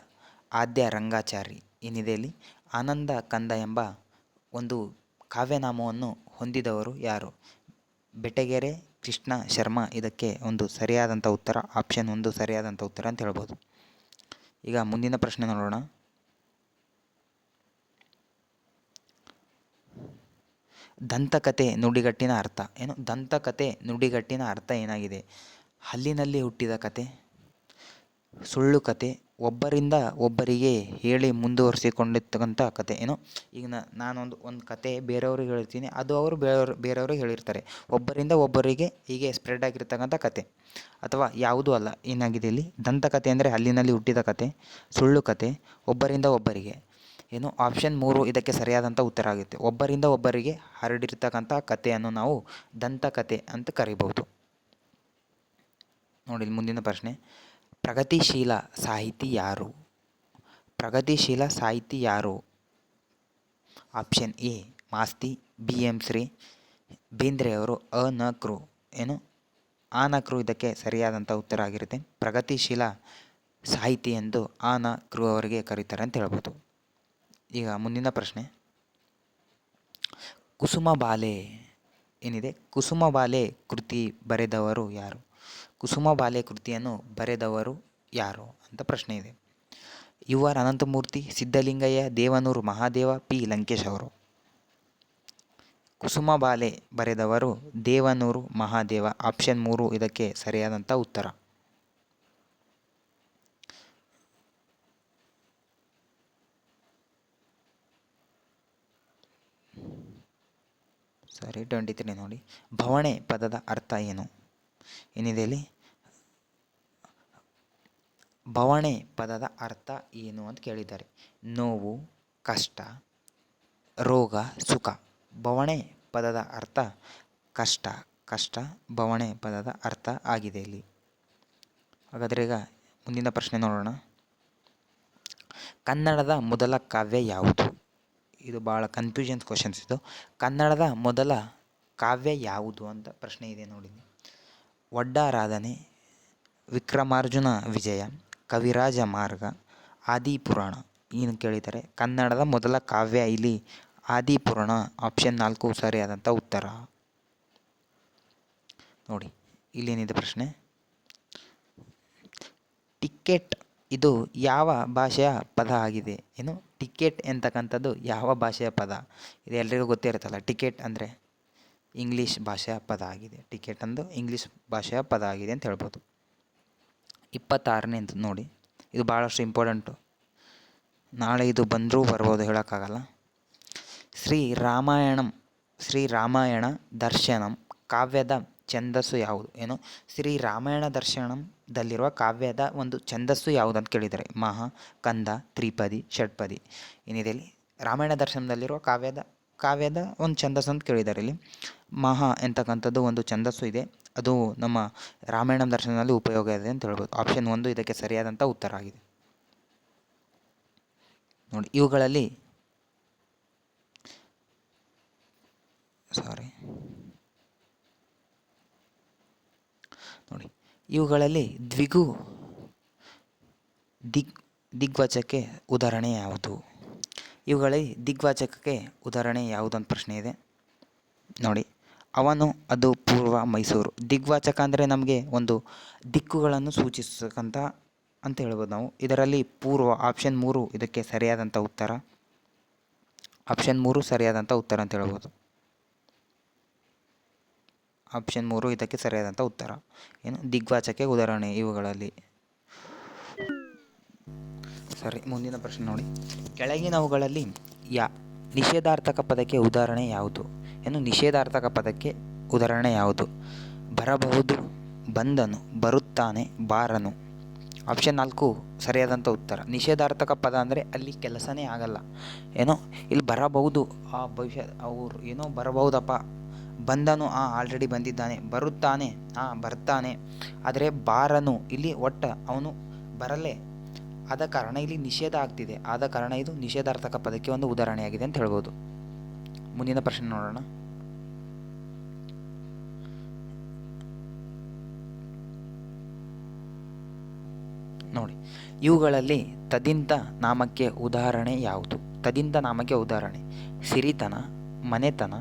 ಆದ್ಯ ರಂಗಾಚಾರಿ. ಏನಿದೆ ಇಲ್ಲಿ? ಆನಂದ ಕಂದ ಎಂಬ ಒಂದು ಕಾವ್ಯನಾಮವನ್ನು ಹೊಂದಿದವರು ಯಾರು? ಬೆಟಗೆರೆ ಕೃಷ್ಣ ಶರ್ಮ ಇದಕ್ಕೆ ಒಂದು ಸರಿಯಾದಂಥ ಉತ್ತರ ಆಪ್ಷನ್ ಒಂದು ಸರಿಯಾದಂಥ ಉತ್ತರ ಅಂತ ಹೇಳ್ಬೋದು. ಈಗ ಮುಂದಿನ ಪ್ರಶ್ನೆ ನೋಡೋಣ. ದಂತಕತೆ ನುಡಿಗಟ್ಟಿನ ಅರ್ಥ. ಏನು? ದಂತಕತೆ ನುಡಿಗಟ್ಟಿನ ಅರ್ಥ ಏನಾಗಿದೆ? ಹಲ್ಲಿನಲ್ಲಿ ಹುಟ್ಟಿದ ಕತೆ, ಸುಳ್ಳು ಕತೆ ಒಬ್ಬರಿಂದ ಒಬ್ಬರಿಗೆ ಹೇಳಿ ಮುಂದುವರಿಸಿಕೊಂಡಿರ್ತಕ್ಕಂಥ ಕತೆ, ಏನು? ಈಗ ನಾನೊಂದು, ಒಂದು ಕತೆ ಬೇರೆಯವ್ರಿಗೆ ಹೇಳ್ತೀನಿ. ಅದು ಅವರು ಬೇರೆಯವರು, ಬೇರೆಯವ್ರಿಗೆ ಹೇಳಿರ್ತಾರೆ. ಒಬ್ಬರಿಂದ ಒಬ್ಬರಿಗೆ ಹೀಗೆ ಸ್ಪ್ರೆಡ್ ಆಗಿರ್ತಕ್ಕಂಥ ಕತೆ. ಅಥವಾ ಯಾವುದೂ ಅಲ್ಲ, ಏನಾಗಿದೆ ಇಲ್ಲಿ? ದಂತಕತೆ ಅಂದರೆ ಹಲ್ಲಿನಲ್ಲಿ ಹುಟ್ಟಿದ ಕತೆ, ಸುಳ್ಳು ಕತೆ, ಒಬ್ಬರಿಂದ ಒಬ್ಬರಿಗೆ. ಏನು? ಆಪ್ಷನ್ ಮೂರು ಇದಕ್ಕೆ ಸರಿಯಾದಂಥ ಉತ್ತರ ಆಗುತ್ತೆ. ಒಬ್ಬರಿಂದ ಒಬ್ಬರಿಗೆ ಹರಡಿರ್ತಕ್ಕಂಥ ಕಥೆಯನ್ನು ನಾವು ದಂತಕತೆ ಅಂತ ಕರಿಬೋದು ನೋಡಿ ಮುಂದಿನ ಪ್ರಶ್ನೆ. ಪ್ರಗತಿಶೀಲ ಸಾಹಿತಿ ಯಾರು? ಪ್ರಗತಿಶೀಲ ಸಾಹಿತಿ ಯಾರು? Option A, Masti, B, M, Shri ಬೇಂದ್ರೆಯವರು ಅ ನ ಕೃ ಏನು? ಆ ನ ಕೃ ಇದಕ್ಕೆ ಸರಿಯಾದಂಥ ಉತ್ತರ ಆಗಿರುತ್ತೆ. ಪ್ರಗತಿಶೀಲ ಸಾಹಿತಿ ಎಂದು ಆ ನ ಕೃ ಅವರಿಗೆ ಕರೀತಾರೆ ಅಂತ ಹೇಳ್ಬೋದು. ಈಗ ಮುಂದಿನ ಪ್ರಶ್ನೆ. ಕುಸುಮ ಬಾಲೆ ಏನಿದೆ? ಕುಸುಮ ಬಾಲೆ ಕೃತಿ ಬರೆದವರು ಯಾರು? ಕುಸುಮ ಬಾಲೆ ಕೃತಿಯನ್ನು ಬರೆದವರು ಯಾರು ಅಂತ ಪ್ರಶ್ನೆ ಇದೆ. U R Ananthamurthy, Siddalingaiah, Devanur Mahadeva, P. Lankesh ಅವರು. ಕುಸುಮ ಬಾಲೆ ಬರೆದವರು ದೇವನೂರು ಮಹಾದೇವ, ಆಪ್ಷನ್ ಮೂರು ಇದಕ್ಕೆ ಸರಿಯಾದಂಥ ಉತ್ತರ. ಸರಿ ಟ್ವೆಂಟಿ ತ್ರೀ ನೋಡಿ. ಭವಣೆ ಪದದ ಅರ್ಥ ಏನು? ಏನಿದೆ ಇಲ್ಲಿ? ಭವಣೆ ಪದದ ಅರ್ಥ ಏನು ಅಂತ ಕೇಳಿದ್ದಾರೆ. ನೋವು, ಕಷ್ಟ, ರೋಗ, ಸುಖ. ಬವಣೆ ಪದದ ಅರ್ಥ ಕಷ್ಟ ಕಷ್ಟ ಬವಣೆ ಪದದ ಅರ್ಥ ಆಗಿದೆ ಇಲ್ಲಿ. ಹಾಗಾದರೆ ಈಗ ಮುಂದಿನ ಪ್ರಶ್ನೆ ನೋಡೋಣ. ಕನ್ನಡದ ಮೊದಲ ಕಾವ್ಯ ಯಾವುದು? ಇದು ಭಾಳ ಕನ್ಫ್ಯೂಷನ್ ಕ್ವಶನ್ಸ್ ಇದು. ಕನ್ನಡದ ಮೊದಲ ಕಾವ್ಯ ಯಾವುದು ಅಂತ ಪ್ರಶ್ನೆ ಇದೆ ನೋಡಿ ಒಡ್ಡಾರಾಧನೆ ವಿಕ್ರಮಾರ್ಜುನ ವಿಜಯ. ಕವಿರಾಜ ಮಾರ್ಗ, ಆದಿಪುರಾಣ. ಏನು ಕೇಳಿದರೆ ಕನ್ನಡದ ಮೊದಲ ಕಾವ್ಯ ಇಲ್ಲಿ ಆದಿಪುರಾಣ ಆಪ್ಷನ್ ನಾಲ್ಕು ಸರಿಯಾದಂಥ ಉತ್ತರ. ನೋಡಿ, ಇಲ್ಲೇನಿದೆ ಪ್ರಶ್ನೆ? ಟಿಕೆಟ್, ಇದು ಯಾವ ಭಾಷೆಯ ಪದ ಆಗಿದೆ? ಏನು? ಟಿಕೆಟ್ ಎಂತಕ್ಕಂಥದ್ದು ಯಾವ ಭಾಷೆಯ ಪದ? ಇದು ಎಲ್ರಿಗೂ ಗೊತ್ತೇ ಇರುತ್ತಲ್ಲ ಟಿಕೆಟ್ ಅಂದರೆ ಇಂಗ್ಲೀಷ್ ಭಾಷೆಯ ಪದ ಆಗಿದೆ. ಟಿಕೆಟ್ ಅಂದು ಇಂಗ್ಲೀಷ್ ಭಾಷೆಯ ಪದ ಆಗಿದೆ ಅಂತ ಹೇಳ್ಬೋದು. ಇಪ್ಪತ್ತಾರನೇ ನೋಡಿ. ಇದು ಭಾಳಷ್ಟು ಇಂಪಾರ್ಟೆಂಟು ನಾಳೆ ಇದು ಬಂದರೂ ಬರ್ಬೋದು ಹೇಳೋಕ್ಕಾಗಲ್ಲ. ಶ್ರೀ ರಾಮಾಯಣಂ, ಶ್ರೀ ರಾಮಾಯಣ ದರ್ಶನಂ ಕಾವ್ಯದ ಛಂದಸ್ಸು ಯಾವುದು? ಏನು? ಶ್ರೀ ರಾಮಾಯಣ ದರ್ಶನಂದಲ್ಲಿರುವ ಕಾವ್ಯದ ಒಂದು ಛಂದಸ್ಸು ಯಾವುದು ಅಂತ ಕೇಳಿದ್ದಾರೆ ಮಹಾ, ಕಂದ, ತ್ರಿಪದಿ, ಷಟ್ಪದಿ. ಏನಿದೆ ಇಲ್ಲಿ? ರಾಮಾಯಣ ದರ್ಶನದಲ್ಲಿರುವ ಕಾವ್ಯದ ಕಾವ್ಯದ ಒಂದು ಛಂದಸ್ಸು ಅಂತ ಕೇಳಿದ್ದಾರೆ ಇಲ್ಲಿ. ಮಹಾ ಎಂತಕ್ಕಂಥದ್ದು ಒಂದು ಛಂದಸ್ಸು ಇದೆ. ಅದು ನಮ್ಮ ರಾಮಾಯಣ ದರ್ಶನದಲ್ಲಿ ಉಪಯೋಗ ಇದೆ ಅಂತ ಹೇಳ್ಬೋದು. ಆಪ್ಷನ್ ಒಂದು ಇದಕ್ಕೆ ಸರಿಯಾದಂಥ ಉತ್ತರ ಆಗಿದೆ. ನೋಡಿ, ಇವುಗಳಲ್ಲಿ ಸಾರಿ ನೋಡಿ, ಇವುಗಳಲ್ಲಿ ದ್ವಿಗು ದಿಗ್, ದಿಗ್ವಚಕ್ಕೆ ಉದಾಹರಣೆ ಯಾವುದು? ಇವುಗಳಲ್ಲಿ ದಿಗ್ವಾಚಕಕ್ಕೆ ಉದಾಹರಣೆ ಯಾವುದೊಂದು ಪ್ರಶ್ನೆ ಇದೆ. ನೋಡಿ, ಅವನು, ಅದು ಪೂರ್ವ ಮೈಸೂರು. ದಿಗ್ವಾಚಕ ಅಂದರೆ ನಮಗೆ ಒಂದು ದಿಕ್ಕುಗಳನ್ನು ಸೂಚಿಸತಕ್ಕಂಥ ಅಂತ ಹೇಳ್ಬೋದು ನಾವು. ಇದರಲ್ಲಿ ಪೂರ್ವ ಆಪ್ಷನ್ ಮೂರು, ಇದಕ್ಕೆ ಸರಿಯಾದಂಥ ಉತ್ತರ. ಆಪ್ಷನ್ ಮೂರು ಸರಿಯಾದಂಥ ಉತ್ತರ ಅಂತ ಹೇಳ್ಬೋದು. ಆಪ್ಷನ್ ಮೂರು, ಇದಕ್ಕೆ ಸರಿಯಾದಂಥ ಉತ್ತರ. ಏನು? ದಿಗ್ವಾಚಕ್ಕೆ ಉದಾಹರಣೆ ಇವುಗಳಲ್ಲಿ. ಸರಿ, ಮುಂದಿನ ಪ್ರಶ್ನೆ ನೋಡಿ. ಕೆಳಗಿನವುಗಳಲ್ಲಿ ಯಾ, ನಿಷೇಧಾರ್ಥಕ ಪದಕ್ಕೆ ಉದಾಹರಣೆ ಯಾವುದು? ಏನು ನಿಷೇಧಾರ್ಥಕ ಪದಕ್ಕೆ ಉದಾಹರಣೆ ಯಾವುದು? ಬರಬಹುದು, ಬಂದನು, ಬರುತ್ತಾನೆ, ಬಾರನು. ಆಪ್ಷನ್ ನಾಲ್ಕು ಸರಿಯಾದಂಥ ಉತ್ತರ. ನಿಷೇಧಾರ್ಥಕ ಪದ ಅಂದರೆ ಅಲ್ಲಿ ಕೆಲಸನೇ ಆಗಲ್ಲ. ಏನೋ, ಇಲ್ಲಿ ಬರಬಹುದು, ಆ ಭವಿಷ್ಯ ಅವರು ಏನೋ ಬರಬಹುದಪ್ಪ. ಬಂದನು, ಆ ಆಲ್ರೆಡಿ ಬಂದಿದ್ದಾನೆ. ಬರುತ್ತಾನೆ, ಆ ಬರ್ತಾನೆ. ಆದರೆ ಬಾರನು, ಇಲ್ಲಿ ಒಟ್ಟ ಅವನು ಬರಲೇ ಆದ ಕಾರಣ ಇಲ್ಲಿ ನಿಷೇಧ ಆಗ್ತಿದೆ. ಆದ ಕಾರಣ ಇದು ನಿಷೇಧಾರ್ಥಕ ಪದಕ್ಕೆ ಒಂದು ಉದಾಹರಣೆಯಾಗಿದೆ ಅಂತ ಹೇಳ್ಬೋದು. ಮುಂದಿನ ಪ್ರಶ್ನೆ ನೋಡೋಣ. ನೋಡಿ, ಇವುಗಳಲ್ಲಿ ತದಿಂತ ನಾಮಕ್ಕೆ ಉದಾಹರಣೆ ಯಾವುದು? ತದಿಂತ ನಾಮಕ್ಕೆ ಉದಾಹರಣೆ. ಸಿರಿತನ, ಮನೆತನ,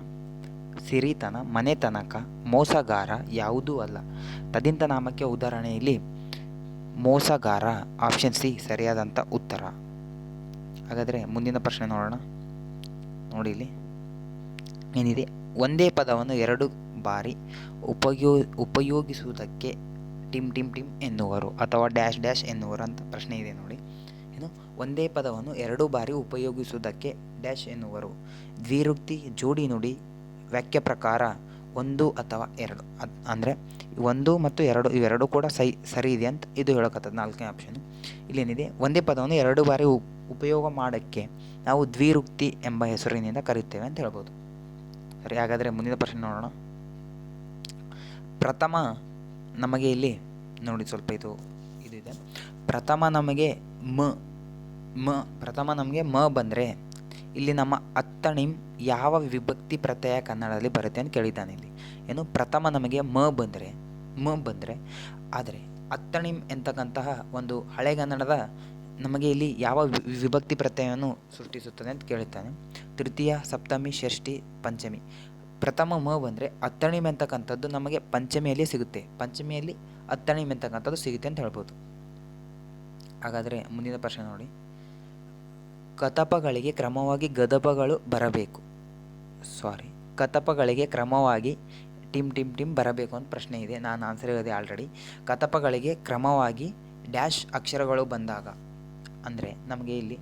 ಸಿರಿತನ, ಮನೆತನಕ, ಮೋಸಗಾರ ಯಾವುದೂ ಅಲ್ಲ. ತದಿಂತ ನಾಮಕ್ಕೆ ಉದಾಹರಣೆ ಇಲ್ಲಿ ಮೋಸಗಾರ ಆಪ್ಷನ್ ಸಿ ಸರಿಯಾದಂಥ ಉತ್ತರ. ಹಾಗಾದರೆ ಮುಂದಿನ ಪ್ರಶ್ನೆ ನೋಡೋಣ. ನೋಡಿ ಇಲ್ಲಿ. ಏನಿದೆ? ಒಂದೇ ಪದವನ್ನು ಎರಡು ಬಾರಿ ಉಪಯೋ, ಉಪಯೋಗಿಸುವುದಕ್ಕೆ ಟಿಮ್ ಟಿಮ್ ಟಿಮ್ ಎನ್ನುವರು ಅಥವಾ ಡ್ಯಾಶ್ ಡ್ಯಾಶ್ ಎನ್ನುವರು ಅಂತ ಪ್ರಶ್ನೆ ಇದೆ ನೋಡಿ. ಏನು ಒಂದೇ ಪದವನ್ನು ಎರಡು ಬಾರಿ ಉಪಯೋಗಿಸುವುದಕ್ಕೆ ಡ್ಯಾಶ್ ಎನ್ನುವರು. ದ್ವಿರುಕ್ತಿ, ಜೋಡಿ ನುಡಿ ವಾಕ್ಯ ಪ್ರಕಾರ ಒಂದು ಅಥವಾ ಎರಡು. ಅದು ಅಂದರೆ ಒಂದು ಮತ್ತು ಎರಡು, ಇವೆರಡು ಕೂಡ ಸೈ, ಸರಿ ಇದೆ ಅಂತ ಇದು ಹೇಳಕತ್ತದ ನಾಲ್ಕನೇ ಆಪ್ಷನ್ ಇಲ್ಲೇನಿದೆ? ಒಂದೇ ಪದವನ್ನು ಎರಡು ಬಾರಿ ಉಪಯೋಗ ಮಾಡೋಕ್ಕೆ ನಾವು ದ್ವಿರುಕ್ತಿ ಎಂಬ ಹೆಸರಿನಿಂದ ಕರೆಯುತ್ತೇವೆ ಅಂತ ಹೇಳ್ಬೋದು. ಸರಿ, ಹಾಗಾದರೆ ಮುಂದಿನ ಪ್ರಶ್ನೆ ನೋಡೋಣ. ಪ್ರಥಮ ನಮಗೆ ಇಲ್ಲಿ, ನೋಡಿ ಸ್ವಲ್ಪ ಇದು ಇದು ಇದೆ ಪ್ರಥಮ ನಮಗೆ ಮ ಮ, ಪ್ರಥಮ ನಮಗೆ ಮ ಬಂದರೆ ಇಲ್ಲಿ ನಮ್ಮ ಅತ್ತಣಿಂ ಯಾವ ವಿಭಕ್ತಿ ಪ್ರತ್ಯಯ ಕನ್ನಡದಲ್ಲಿ ಬರುತ್ತೆ ಅಂತ ಕೇಳಿದ್ದಾನೆ ಇಲ್ಲಿ. ಏನು? ಪ್ರಥಮ ನಮಗೆ ಮ ಬಂದರೆ ಮ ಬಂದರೆ, ಆದರೆ ಅತ್ತಣಿಂ ಎಂತಕ್ಕಂತಹ ಒಂದು ಹಳೆಗನ್ನಡದ ನಮಗೆ ಇಲ್ಲಿ ಯಾವ ವಿಭಕ್ತಿ ಪ್ರತ್ಯಯವನ್ನು ಸೃಷ್ಟಿಸುತ್ತದೆ ಅಂತ ಕೇಳುತ್ತಾನೆ ತೃತೀಯ, ಸಪ್ತಮಿ, ಷಷ್ಠಿ, ಪಂಚಮಿ. ಪ್ರಥಮ ಮ ಬಂದರೆ ಅತ್ತಣಿಮ್ ಎಂತಕ್ಕಂಥದ್ದು ನಮಗೆ ಪಂಚಮಿಯಲ್ಲಿ ಸಿಗುತ್ತೆ. ಪಂಚಮಿಯಲ್ಲಿ ಅತ್ತಣಿಮ್ ಎಂತಕ್ಕಂಥದ್ದು ಸಿಗುತ್ತೆ ಅಂತ ಹೇಳ್ಬೋದು. ಹಾಗಾದರೆ ಮುಂದಿನ ಪ್ರಶ್ನೆ ನೋಡಿ. ಕತಪಗಳಿಗೆ ಕ್ರಮವಾಗಿ ಗದಪಗಳು ಬರಬೇಕು. ಸಾರಿ ಕತಪಗಳಿಗೆ ಕ್ರಮವಾಗಿ ಟಿಮ್ ಟಿಮ್ ಟಿಮ್ ಬರಬೇಕು ಅಂತ ಪ್ರಶ್ನೆ ಇದೆ. ನಾನು ಆನ್ಸರ್ ಹೇಳಿದೆ ಆಲ್ರೆಡಿ ಕತಪಗಳಿಗೆ ಕ್ರಮವಾಗಿ ಡ್ಯಾಶ್ ಅಕ್ಷರಗಳು ಬಂದಾಗ, ಅಂದರೆ ನಮಗೆ ಇಲ್ಲಿ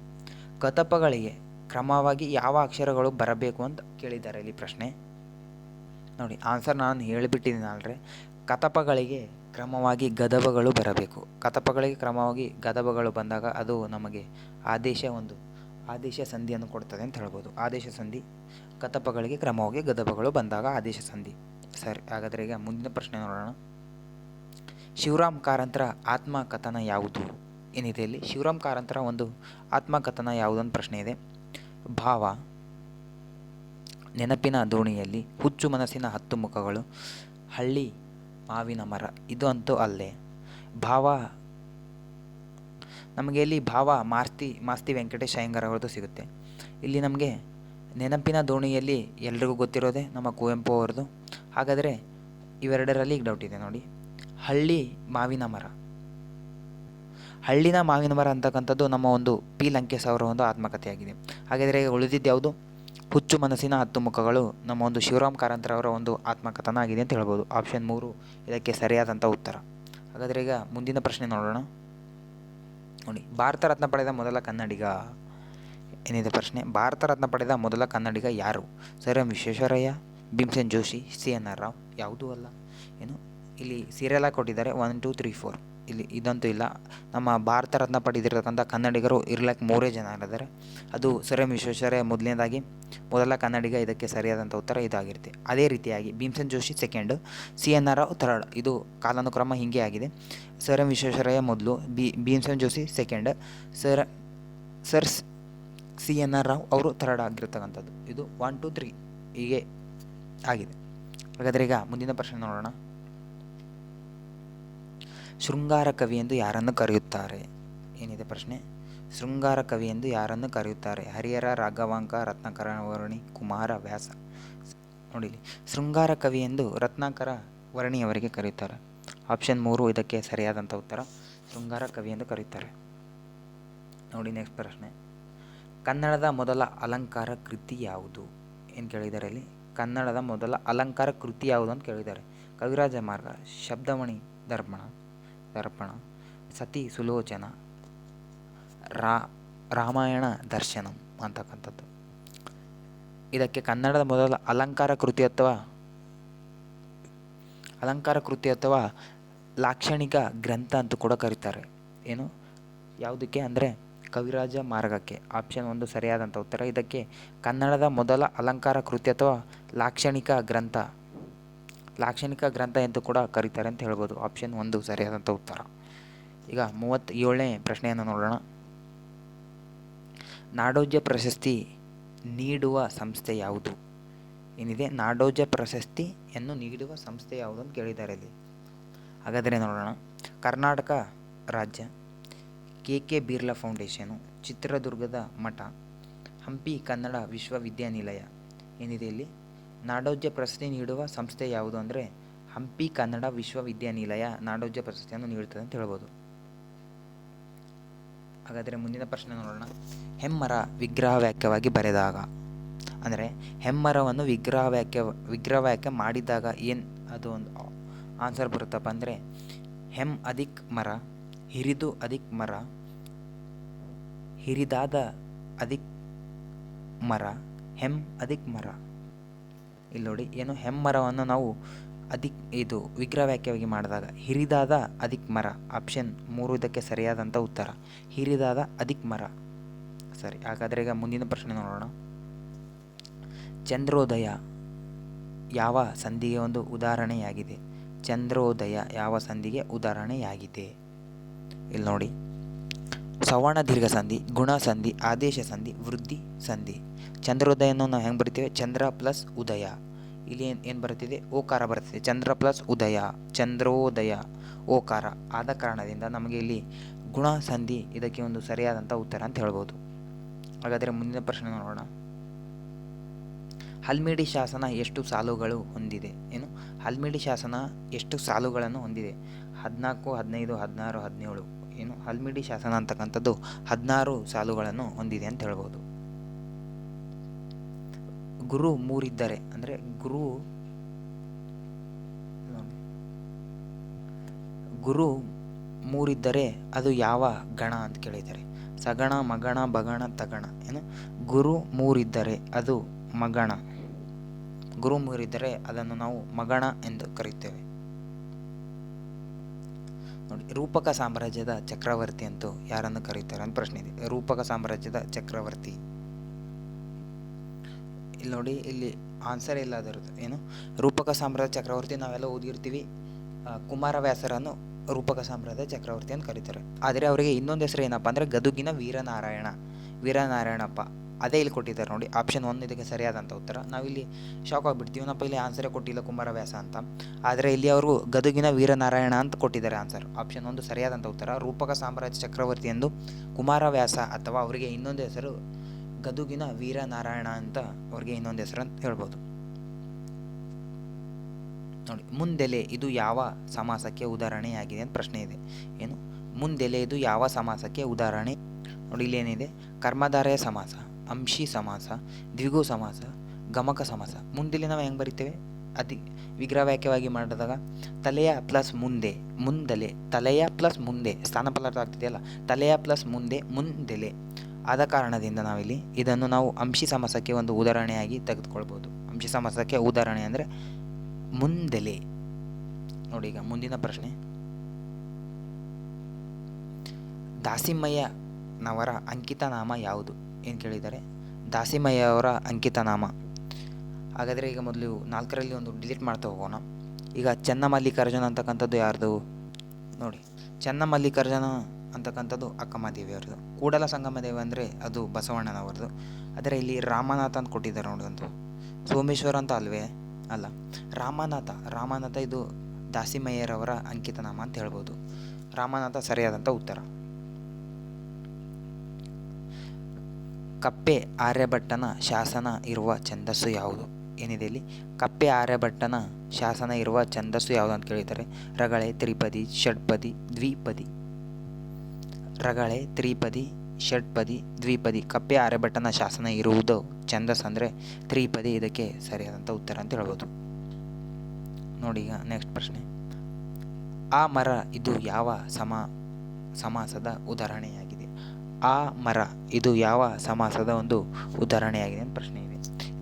ಕತಪಗಳಿಗೆ ಕ್ರಮವಾಗಿ ಯಾವ ಅಕ್ಷರಗಳು ಬರಬೇಕು ಅಂತ ಕೇಳಿದ್ದಾರೆ ಇಲ್ಲಿ ಪ್ರಶ್ನೆ. ನೋಡಿ ಆನ್ಸರ್ ನಾನು ಹೇಳಿಬಿಟ್ಟಿದ್ದೀನಿ ಆಲ್ರೆ. ಕತಪಗಳಿಗೆ ಕ್ರಮವಾಗಿ ಗದಬಗಳು ಬರಬೇಕು. ಕತಪಗಳಿಗೆ ಕ್ರಮವಾಗಿ ಗದಬಗಳು ಬಂದಾಗ ಅದು ನಮಗೆ ಆದೇಶ ಒಂದು ಆದೇಶ ಸಂಧಿಯನ್ನು ಕೊಡ್ತದೆ ಅಂತ ಹೇಳ್ಬೋದು. ಆದೇಶ ಸಂಧಿ ಕತಪಗಳಿಗೆ ಕ್ರಮವಾಗಿ ಗದಪಗಳು ಬಂದಾಗ ಆದೇಶ ಸಂಧಿ. ಸರಿ, ಹಾಗಾದರೆ ಈಗ ಮುಂದಿನ ಪ್ರಶ್ನೆ ನೋಡೋಣ. ಶಿವರಾಮ್ ಕಾರಂತರ ಆತ್ಮಕಥನ ಯಾವುದು? ಏನಿದೆ ಇಲ್ಲಿ? ಶಿವರಾಮ್ ಕಾರಂತರ ಒಂದು ಆತ್ಮಕಥನ ಯಾವುದು ಅಂತ ಪ್ರಶ್ನೆ ಇದೆ. ಭಾವ, ನೆನಪಿನ ದೋಣಿಯಲ್ಲಿ ಹುಚ್ಚು ಮನಸ್ಸಿನ ಹತ್ತು ಮುಖಗಳು, ಹಳ್ಳಿ ಮಾವಿನ ಮರ, ಇದು ಅಂತೂ ಅಲ್ಲೇ. ಭಾವ ನಮಗೆ ಇಲ್ಲಿ ಭಾವ ಮಾಸ್ತಿ ಮಾಸ್ತಿ ವೆಂಕಟೇಶ್ ಅಯ್ಯಂಗಾರ್ ಸಿಗುತ್ತೆ. ಇಲ್ಲಿ ನಮಗೆ ನೆನಪಿನ ದೋಣಿಯಲ್ಲಿ ಎಲ್ರಿಗೂ ಗೊತ್ತಿರೋದೇ ನಮ್ಮ ಕುವೆಂಪು ಅವ್ರದ್ದು. ಹಾಗಾದರೆ ಇವೆರಡರಲ್ಲಿ ಈಗ ಡೌಟ್ ಇದೆ ನೋಡಿ. ಹಳ್ಳಿ ಮಾವಿನ ಮರ. ಹಳ್ಳಿನ ಮಾವಿನ ಮರ ಅಂತಕ್ಕಂಥದ್ದು ನಮ್ಮ ಒಂದು ಪಿ ಲಂಕೇಶ್ ಅವರ ಒಂದು ಆತ್ಮಕಥೆಯಾಗಿದೆ. ಹಾಗಾದರೆ ಈಗ ಉಳಿದಿದ್ದು ಯಾವುದು? ಹುಚ್ಚು ಮನಸ್ಸಿನ ಹತ್ತು ಮುಖಗಳು ನಮ್ಮ ಒಂದು ಶಿವರಾಮ್ ಕಾರಂತರ ಅವರ ಒಂದು ಆತ್ಮಕಥನ ಆಗಿದೆ ಅಂತ ಹೇಳ್ಬೋದು. ಆಪ್ಷನ್ ಮೂರು ಇದಕ್ಕೆ ಸರಿಯಾದಂಥ ಉತ್ತರ. ಹಾಗಾದರೆ ಈಗ ಮುಂದಿನ ಪ್ರಶ್ನೆ ನೋಡೋಣ. ನೋಡಿ, ಭಾರತ ರತ್ನ ಪಡೆದ ಮೊದಲ ಕನ್ನಡಿಗ ಏನಿದೆ ಪ್ರಶ್ನೆ? ಭಾರತ ರತ್ನ ಪಡೆದ ಮೊದಲ ಕನ್ನಡಿಗ ಯಾರು? Sir M Visvesvaraya, Bhimsen Joshi, C N R Rao, ಯಾವುದೂ ಅಲ್ಲ. ಏನು? ಇಲ್ಲಿ ಸೀರಿಯಲ್ ಆಗಿ ಕೊಟ್ಟಿದ್ದಾರೆ ಒನ್ ಟೂ ತ್ರೀ ಫೋರ್ ಇಲ್ಲಿ ಇದಂತೂ ಇಲ್ಲ. ನಮ್ಮ ಭಾರತ ರತ್ನ ಪಡೆದಿರತಕ್ಕಂಥ ಕನ್ನಡಿಗರು ಇರ್ಲಕ್ಕೆ ಮೂರೇ ಜನ ಇದ್ದಾರೆ ಅದು ಸರ್ ಎಂ ವಿಶ್ವೇಶ್ವರಯ್ಯ ಮೊದಲನೇದಾಗಿ. ಮೊದಲ ಕನ್ನಡಿಗ, ಇದಕ್ಕೆ ಸರಿಯಾದಂಥ ಉತ್ತರ ಇದಾಗಿರುತ್ತೆ ಅದೇ ರೀತಿಯಾಗಿ Bhimsen Joshi second C N R Rao third ಇದು ಕಾಲಾನುಕ್ರಮ ಹೀಗೆ ಆಗಿದೆ. ಸರ್ ಎಂ ವಿಶ್ವೇಶ್ವರಯ್ಯ ಮೊದಲು B Bhimsen Joshi second sir sir C N R Rao ಅವರು ಥರ್ಡ್ ಆಗಿರ್ತಕ್ಕಂಥದ್ದು. ಇದು ಒನ್ ಟು ತ್ರೀ ಹೀಗೆ ಆಗಿದೆ. ಹಾಗಾದರೆ ಈಗ ಮುಂದಿನ ಪ್ರಶ್ನೆ ನೋಡೋಣ. ಶೃಂಗಾರ ಕವಿ ಎಂದು ಯಾರನ್ನು ಕರೆಯುತ್ತಾರೆ? ಏನಿದೆ ಪ್ರಶ್ನೆ? ಶೃಂಗಾರ ಕವಿ ಎಂದು ಯಾರನ್ನು ಕರೆಯುತ್ತಾರೆ? ಹರಿಹರ, ರಾಘವಾಂಕ, ರತ್ನಾಕರ, ವರ್ಣಿ, ಕುಮಾರ, ವ್ಯಾಸ. ನೋಡಿಲಿ. ಶೃಂಗಾರ ಕವಿ ಎಂದು ರತ್ನಾಕರ ವರ್ಣಿಯವರಿಗೆ ಕರೆಯುತ್ತಾರೆ. ಆಪ್ಷನ್ ಮೂರು, ಇದಕ್ಕೆ ಸರಿಯಾದಂಥ ಉತ್ತರ. ಶೃಂಗಾರ ಕವಿ ಎಂದು ಕರೆಯುತ್ತಾರೆ. ನೋಡಿ ನೆಕ್ಸ್ಟ್ ಪ್ರಶ್ನೆ. ಕನ್ನಡದ ಮೊದಲ ಅಲಂಕಾರ ಕೃತಿ ಯಾವುದು? ಏನು ಕೇಳಿದ್ದಾರೆ ಇಲ್ಲಿ? ಕನ್ನಡದ ಮೊದಲ ಅಲಂಕಾರ ಕೃತಿ ಯಾವುದು ಅಂತ ಕೇಳಿದ್ದಾರೆ ಕವಿರಾಜ ಮಾರ್ಗ, ಶಬ್ದಮಣಿ ದರ್ಪಣ ದರ್ಪಣ, ಸತಿ ಸುಲೋಚನ, ರಾ, ರಾಮಾಯಣ ದರ್ಶನಂ ಅಂತಕ್ಕಂಥದ್ದು. ಇದಕ್ಕೆ ಕನ್ನಡದ ಮೊದಲ ಅಲಂಕಾರ ಕೃತಿ ಅಥವಾ ಅಲಂಕಾರ ಕೃತಿ ಅಥವಾ ಲಾಕ್ಷಣಿಕ ಗ್ರಂಥ ಅಂತ ಕೂಡ ಕರೀತಾರೆ. ಏನು? ಯಾವುದಕ್ಕೆ ಅಂದರೆ ಕವಿರಾಜ ಮಾರ್ಗಕ್ಕೆ. ಆಪ್ಷನ್ ಒಂದು ಸರಿಯಾದಂಥ ಉತ್ತರ. ಇದಕ್ಕೆ ಕನ್ನಡದ ಮೊದಲ ಅಲಂಕಾರ ಕೃತಿ ಅಥವಾ ಲಾಕ್ಷಣಿಕ ಗ್ರಂಥ. ಲಾಕ್ಷಣಿಕ ಗ್ರಂಥ ಎಂದು ಕೂಡ ಕರೀತಾರೆ ಅಂತ ಹೇಳ್ಬೋದು. ಆಪ್ಷನ್ ಒಂದು ಸರಿಯಾದಂಥ ಉತ್ತರ. ಈಗ ಮೂವತ್ತೇಳನೇ ಪ್ರಶ್ನೆಯನ್ನು ನೋಡೋಣ. ನಾಡೋಜ ಪ್ರಶಸ್ತಿ ನೀಡುವ ಸಂಸ್ಥೆ ಯಾವುದು? ಏನಿದೆ? ನಾಡೋಜ ಪ್ರಶಸ್ತಿಯನ್ನು ನೀಡುವ ಸಂಸ್ಥೆ ಯಾವುದು ಅಂತ ಕೇಳಿದ್ದಾರೆ ಇಲ್ಲಿ. ಹಾಗಾದರೆ ನೋಡೋಣ. ಕರ್ನಾಟಕ ರಾಜ್ಯ ಕೆ ಕೆ ಬಿರ್ಲಾ ಫೌಂಡೇಶನು, ಚಿತ್ರದುರ್ಗದ ಮಠ, ಹಂಪಿ ಕನ್ನಡ ವಿಶ್ವವಿದ್ಯಾನಿಲಯ ಏನಿದೆ ಇಲ್ಲಿ? ನಾಡೋಜ ಪ್ರಶಸ್ತಿ ನೀಡುವ ಸಂಸ್ಥೆ ಯಾವುದು ಅಂದರೆ ಹಂಪಿ ಕನ್ನಡ ವಿಶ್ವವಿದ್ಯಾನಿಲಯ ನಾಡೋಜ ಪ್ರಶಸ್ತಿಯನ್ನು ನೀಡುತ್ತದೆ ಅಂತ ಹೇಳ್ಬೋದು. ಹಾಗಾದರೆ ಮುಂದಿನ ಪ್ರಶ್ನೆ ನೋಡೋಣ. ಹೆಮ್ಮರ ವಿಗ್ರಹ ವ್ಯಾಖ್ಯವಾಗಿ ಬರೆದಾಗ, ಅಂದರೆ ಹೆಮ್ಮರವನ್ನು ವಿಗ್ರಹ ವ್ಯಾಖ್ಯ ವಿಗ್ರಹ ವ್ಯಾಖ್ಯ ಮಾಡಿದಾಗ ಏನು ಅದು ಒಂದು ಆನ್ಸರ್ ಬರುತ್ತಪ್ಪ ಅಂದರೆ, ಹೆಮ್ ಅಧಿಕ್ ಮರ, ಹಿರಿದು ಅಧಿಕ್ ಮರ, ಹಿರಿದಾದ ಅಧಿಕ್ ಮರ, ಹೆಮ್ ಅಧಿಕ್ ಮರ. ಇಲ್ಲಿ ನೋಡಿ, ಏನು ಹೆಮ್ಮರವನ್ನು ನಾವು ಅಧಿಕ್ ಇದು ವಿಗ್ರಹ ವ್ಯಾಖ್ಯವಾಗಿ ಮಾಡಿದಾಗ, ಹಿರಿದಾದ ಅಧಿಕ್ ಮರ ಆಪ್ಷನ್ ಮೂರು ಇದಕ್ಕೆ ಸರಿಯಾದಂಥ ಉತ್ತರ. ಹಿರಿದಾದ ಅಧಿಕ್ ಮರ. ಸರಿ, ಹಾಗಾದರೆ ಈಗ ಮುಂದಿನ ಪ್ರಶ್ನೆ ನೋಡೋಣ. ಚಂದ್ರೋದಯ ಯಾವ ಸಂಧಿಗೆ ಒಂದು ಉದಾಹರಣೆಯಾಗಿದೆ? ಚಂದ್ರೋದಯ ಯಾವ ಸಂಧಿಗೆ ಉದಾಹರಣೆಯಾಗಿದೆ? ಇಲ್ಲಿ ನೋಡಿ ಸವರ್ಣ ದೀರ್ಘ ಸಂಧಿ, ಗುಣ ಸಂಧಿ, ಆದೇಶ ಸಂಧಿ, ವೃದ್ಧಿ ಸಂಧಿ. ಚಂದ್ರೋದಯವನ್ನು ನಾವು ಹೆಂಗೆ ಬರಿತೇವೆ? ಚಂದ್ರ ಪ್ಲಸ್ ಉದಯ. ಇಲ್ಲಿ ಏನು ಏನು ಬರುತ್ತಿದೆ ಓಕಾರ ಬರುತ್ತಿದೆ ಚಂದ್ರ ಪ್ಲಸ್ ಉದಯ, ಚಂದ್ರೋದಯ, ಓಕಾರ. ಆದ ಕಾರಣದಿಂದ ನಮಗೆ ಇಲ್ಲಿ ಗುಣ ಸಂಧಿ ಇದಕ್ಕೆ ಒಂದು ಸರಿಯಾದಂಥ ಉತ್ತರ ಅಂತ ಹೇಳ್ಬೋದು. ಹಾಗಾದರೆ ಮುಂದಿನ ಪ್ರಶ್ನೆ ನೋಡೋಣ. ಹಲ್ಮಿಡಿ ಶಾಸನ ಎಷ್ಟು ಸಾಲುಗಳು ಹೊಂದಿದೆ? ಏನು? ಹಲ್ಮಿಡಿ ಶಾಸನ ಎಷ್ಟು ಸಾಲುಗಳನ್ನು ಹೊಂದಿದೆ? ಹದಿನಾಲ್ಕು, ಹದಿನೈದು, ಹದಿನಾರು, ಹದಿನೇಳು. ಏನು? ಹಲ್ಮಿಡಿ ಶಾಸನ ಅಂತಕ್ಕಂಥದ್ದು ಹದಿನಾರು ಸಾಲುಗಳನ್ನು ಹೊಂದಿದೆ ಅಂತ ಹೇಳ್ಬೋದು. ಗುರು ಮೂರಿದ್ದಾರೆ, ಅಂದರೆ ಗುರು ಗುರು ಮೂರಿದ್ದರೆ ಅದು ಯಾವ ಗಣ ಅಂತ ಕೇಳಿದ್ದಾರೆ. ಸಗಣ, ಮಗಣ, ಬಗಣ, ತಗಣ, ಏನು? ಗುರು ಮೂರಿದ್ದರೆ ಅದು ಮಗಣ. ಗುರು ಮೂರಿದ್ದರೆ ಅದನ್ನು ನಾವು ಮಗಣ ಎಂದು ಕರೆಯುತ್ತೇವೆ. ನೋಡಿ, ರೂಪಕ ಸಾಮ್ರಾಜ್ಯದ ಚಕ್ರವರ್ತಿ ಅಂತೂ ಯಾರನ್ನು ಕರೀತಾರೆ ಅಂತ ಪ್ರಶ್ನೆ ಇದೆ. ರೂಪಕ ಸಾಮ್ರಾಜ್ಯದ ಚಕ್ರವರ್ತಿ. ಇಲ್ಲಿ ನೋಡಿ, ಇಲ್ಲಿ ಆನ್ಸರ್ ಇಲ್ಲ ಅದರದ್ದು ಏನು? ರೂಪಕ ಸಾಮ್ರಾಜ್ಯ ಚಕ್ರವರ್ತಿ ನಾವೆಲ್ಲ ಓದಿರ್ತೀವಿ. ಕುಮಾರ ಕುಮಾರವ್ಯಾಸರನ್ನು ರೂಪಕ ಸಾಮ್ರಾಜ್ಯ ಚಕ್ರವರ್ತಿ ಅಂತ ಕರೀತಾರೆ. ಆದರೆ ಅವರಿಗೆ ಇನ್ನೊಂದು ಹೆಸರು ಏನಪ್ಪ ಅಂದರೆ ಗದುಗಿನ ವೀರನಾರಾಯಣ. ವೀರನಾರಾಯಣಪ್ಪ. ಅದೇ ಇಲ್ಲಿ ಕೊಟ್ಟಿದ್ದಾರೆ ನೋಡಿ. ಆಪ್ಷನ್ ಒನ್ ಇದಕ್ಕೆ ಸರಿಯಾದಂಥ ಉತ್ತರ. ನಾವಿಲ್ಲಿ ಶಾಕ್ ಆಗಿಬಿಡ್ತೀವಿ. ನಪ್ಪ ಇಲ್ಲಿ ಆನ್ಸರೇ ಕೊಟ್ಟಿಲ್ಲ ಕುಮಾರವ್ಯಾಸ ಅಂತ. ಆದರೆ ಇಲ್ಲಿ ಅವರು ಗದುಗಿನ ವೀರನಾರಾಯಣ ಅಂತ ಕೊಟ್ಟಿದ್ದಾರೆ ಆನ್ಸರ್ ಆಪ್ಷನ್ ಒಂದು ಸರಿಯಾದಂಥ ಉತ್ತರ. ರೂಪಕ ಸಾಮ್ರಾಜ್ಯ ಚಕ್ರವರ್ತಿ ಎಂದು ಕುಮಾರವ್ಯಾಸ ಅಥವಾ ಅವರಿಗೆ ಇನ್ನೊಂದು ಹೆಸರು ಗದುಗಿನ ವೀರನಾರಾಯಣ ಅಂತ ಅವರಿಗೆ ಇನ್ನೊಂದು ಹೆಸರು ಅಂತ ಹೇಳ್ಬೋದು. ನೋಡಿ, ಮುಂದೆಲೆ ಇದು ಯಾವ ಸಮಾಸಕ್ಕೆ ಉದಾಹರಣೆಯಾಗಿದೆ ಅಂತ ಪ್ರಶ್ನೆ ಇದೆ. ಏನು? ಮುಂದೆಲೆ ಇದು ಯಾವ ಸಮಾಸಕ್ಕೆ ಉದಾಹರಣೆ? ನೋಡಿ ಇಲ್ಲಿ ಏನಿದೆ ಕರ್ಮಧಾರಯ ಸಮಾಸ. ಅಂಶಿ ಸಮಾಸ, ದ್ವಿಗು ಸಮಾಸ, ಗಮಕ ಸಮಾಸ. ಮುಂದಿಲ್ಲಿ ನಾವು ಹೆಂಗೆ ಬರಿತೇವೆ? ಅತಿ ವಿಗ್ರಹ ವಾಕ್ಯವಾಗಿ ಮಾಡಿದಾಗ, ತಲೆಯ ಪ್ಲಸ್ ಮುಂದೆ, ಮುಂದಲೆ, ತಲೆಯ ಪ್ಲಸ್ ಮುಂದೆ ಸ್ಥಾನಪದಾರ್ಥ ಆಗ್ತಿದೆಯಲ್ಲ? ತಲೆಯ ಪ್ಲಸ್ ಮುಂದೆ, ಮುಂದೆಲೆ. ಆದ ಕಾರಣದಿಂದ ನಾವಿಲ್ಲಿ ಇದನ್ನು ನಾವು ಅಂಶಿ ಸಮಾಸಕ್ಕೆ ಒಂದು ಉದಾಹರಣೆಯಾಗಿ ತೆಗೆದುಕೊಳ್ಬೋದು. ಅಂಶಿ ಸಮಾಸಕ್ಕೆ ಉದಾಹರಣೆ ಅಂದರೆ ಮುಂದೆಲೆ. ನೋಡಿ ಈಗ ಮುಂದಿನ ಪ್ರಶ್ನೆ. ದಾಸಿಮಯ್ಯನವರ ಅಂಕಿತ ನಾಮ ಯಾವುದು? ಏನು ಕೇಳಿದ್ದಾರೆ? ದಾಸಿಮಯ್ಯವರ ಅಂಕಿತ ನಾಮ ಹಾಗಾದರೆ ಈಗ ಮೊದಲು ನಾಲ್ಕರಲ್ಲಿ ಒಂದು ಡಿಲೀಟ್ ಮಾಡ್ತಾ ಹೋಗೋಣ. ಈಗ ಚೆನ್ನಮಲ್ಲಿಕಾರ್ಜುನ ಅಂತಕ್ಕಂಥದ್ದು ಯಾರ್ದು? ನೋಡಿ, ಚೆನ್ನಮಲ್ಲಿಕಾರ್ಜುನ ಅಂತಕ್ಕಂಥದ್ದು ಅಕ್ಕಮಹಾದೇವಿಯವ್ರದ್ದು. ಕೂಡಲ ಸಂಗಮದೇವ ಅಂದರೆ ಅದು ಬಸವಣ್ಣನವರದು ಆದರೆ ಇಲ್ಲಿ ರಾಮನಾಥ ಅಂತ ಕೊಟ್ಟಿದ್ದಾರೆ ನೋಡಿ ಒಂದು ಸೋಮೇಶ್ವರ ಅಂತ ಅಲ್ವೇ? ಅಲ್ಲ, ರಾಮನಾಥ. ರಾಮನಾಥ ಇದು ದಾಸಿಮಯ್ಯರವರ ಅಂಕಿತ ನಾಮ ಅಂತ ಹೇಳ್ಬೋದು. ರಾಮನಾಥ ಸರಿಯಾದಂಥ ಉತ್ತರ. ಕಪ್ಪೆ ಆರ್ಯಭಟ್ಟನ ಶಾಸನ ಇರುವ ಛಂದಸ್ಸು ಯಾವುದು? ಏನಿದೆ ಇಲ್ಲಿ? ಕಪ್ಪೆ ಆರ್ಯಭಟ್ಟನ ಶಾಸನ ಇರುವ ಛಂದಸ್ಸು ಯಾವುದು ಅಂತ ಕೇಳಿದ್ದಾರೆ. ರಗಳೆ, ತ್ರಿಪದಿ ಷಡ್ಪದಿ ದ್ವಿಪದಿ. ರಗಳೆ, ತ್ರಿಪದಿ ಷಡ್ಪದಿ ದ್ವಿಪದಿ. ಕಪ್ಪೆ ಆರ್ಯಭಟ್ಟನ ಶಾಸನ ಇರುವುದು ಛಂದಸ್ ಅಂದರೆ ತ್ರಿಪದಿ ಇದಕ್ಕೆ ಸರಿಯಾದಂಥ ಉತ್ತರ ಅಂತ ಹೇಳ್ಬೋದು. ನೋಡಿ ಈಗ ನೆಕ್ಸ್ಟ್ ಪ್ರಶ್ನೆ. ಆ ಮರ ಇದು ಯಾವ ಸಮ ಸಮಾಸದ ಉದಾಹರಣೆಯಾಗಿದೆ? ಆ ಮರ, ಇದು ಯಾವ ಸಮಾಸದ ಒಂದು ಉದಾಹರಣೆಯಾಗಿದೆ ಅಂತ ಪ್ರಶ್ನೆ ಇದೆ.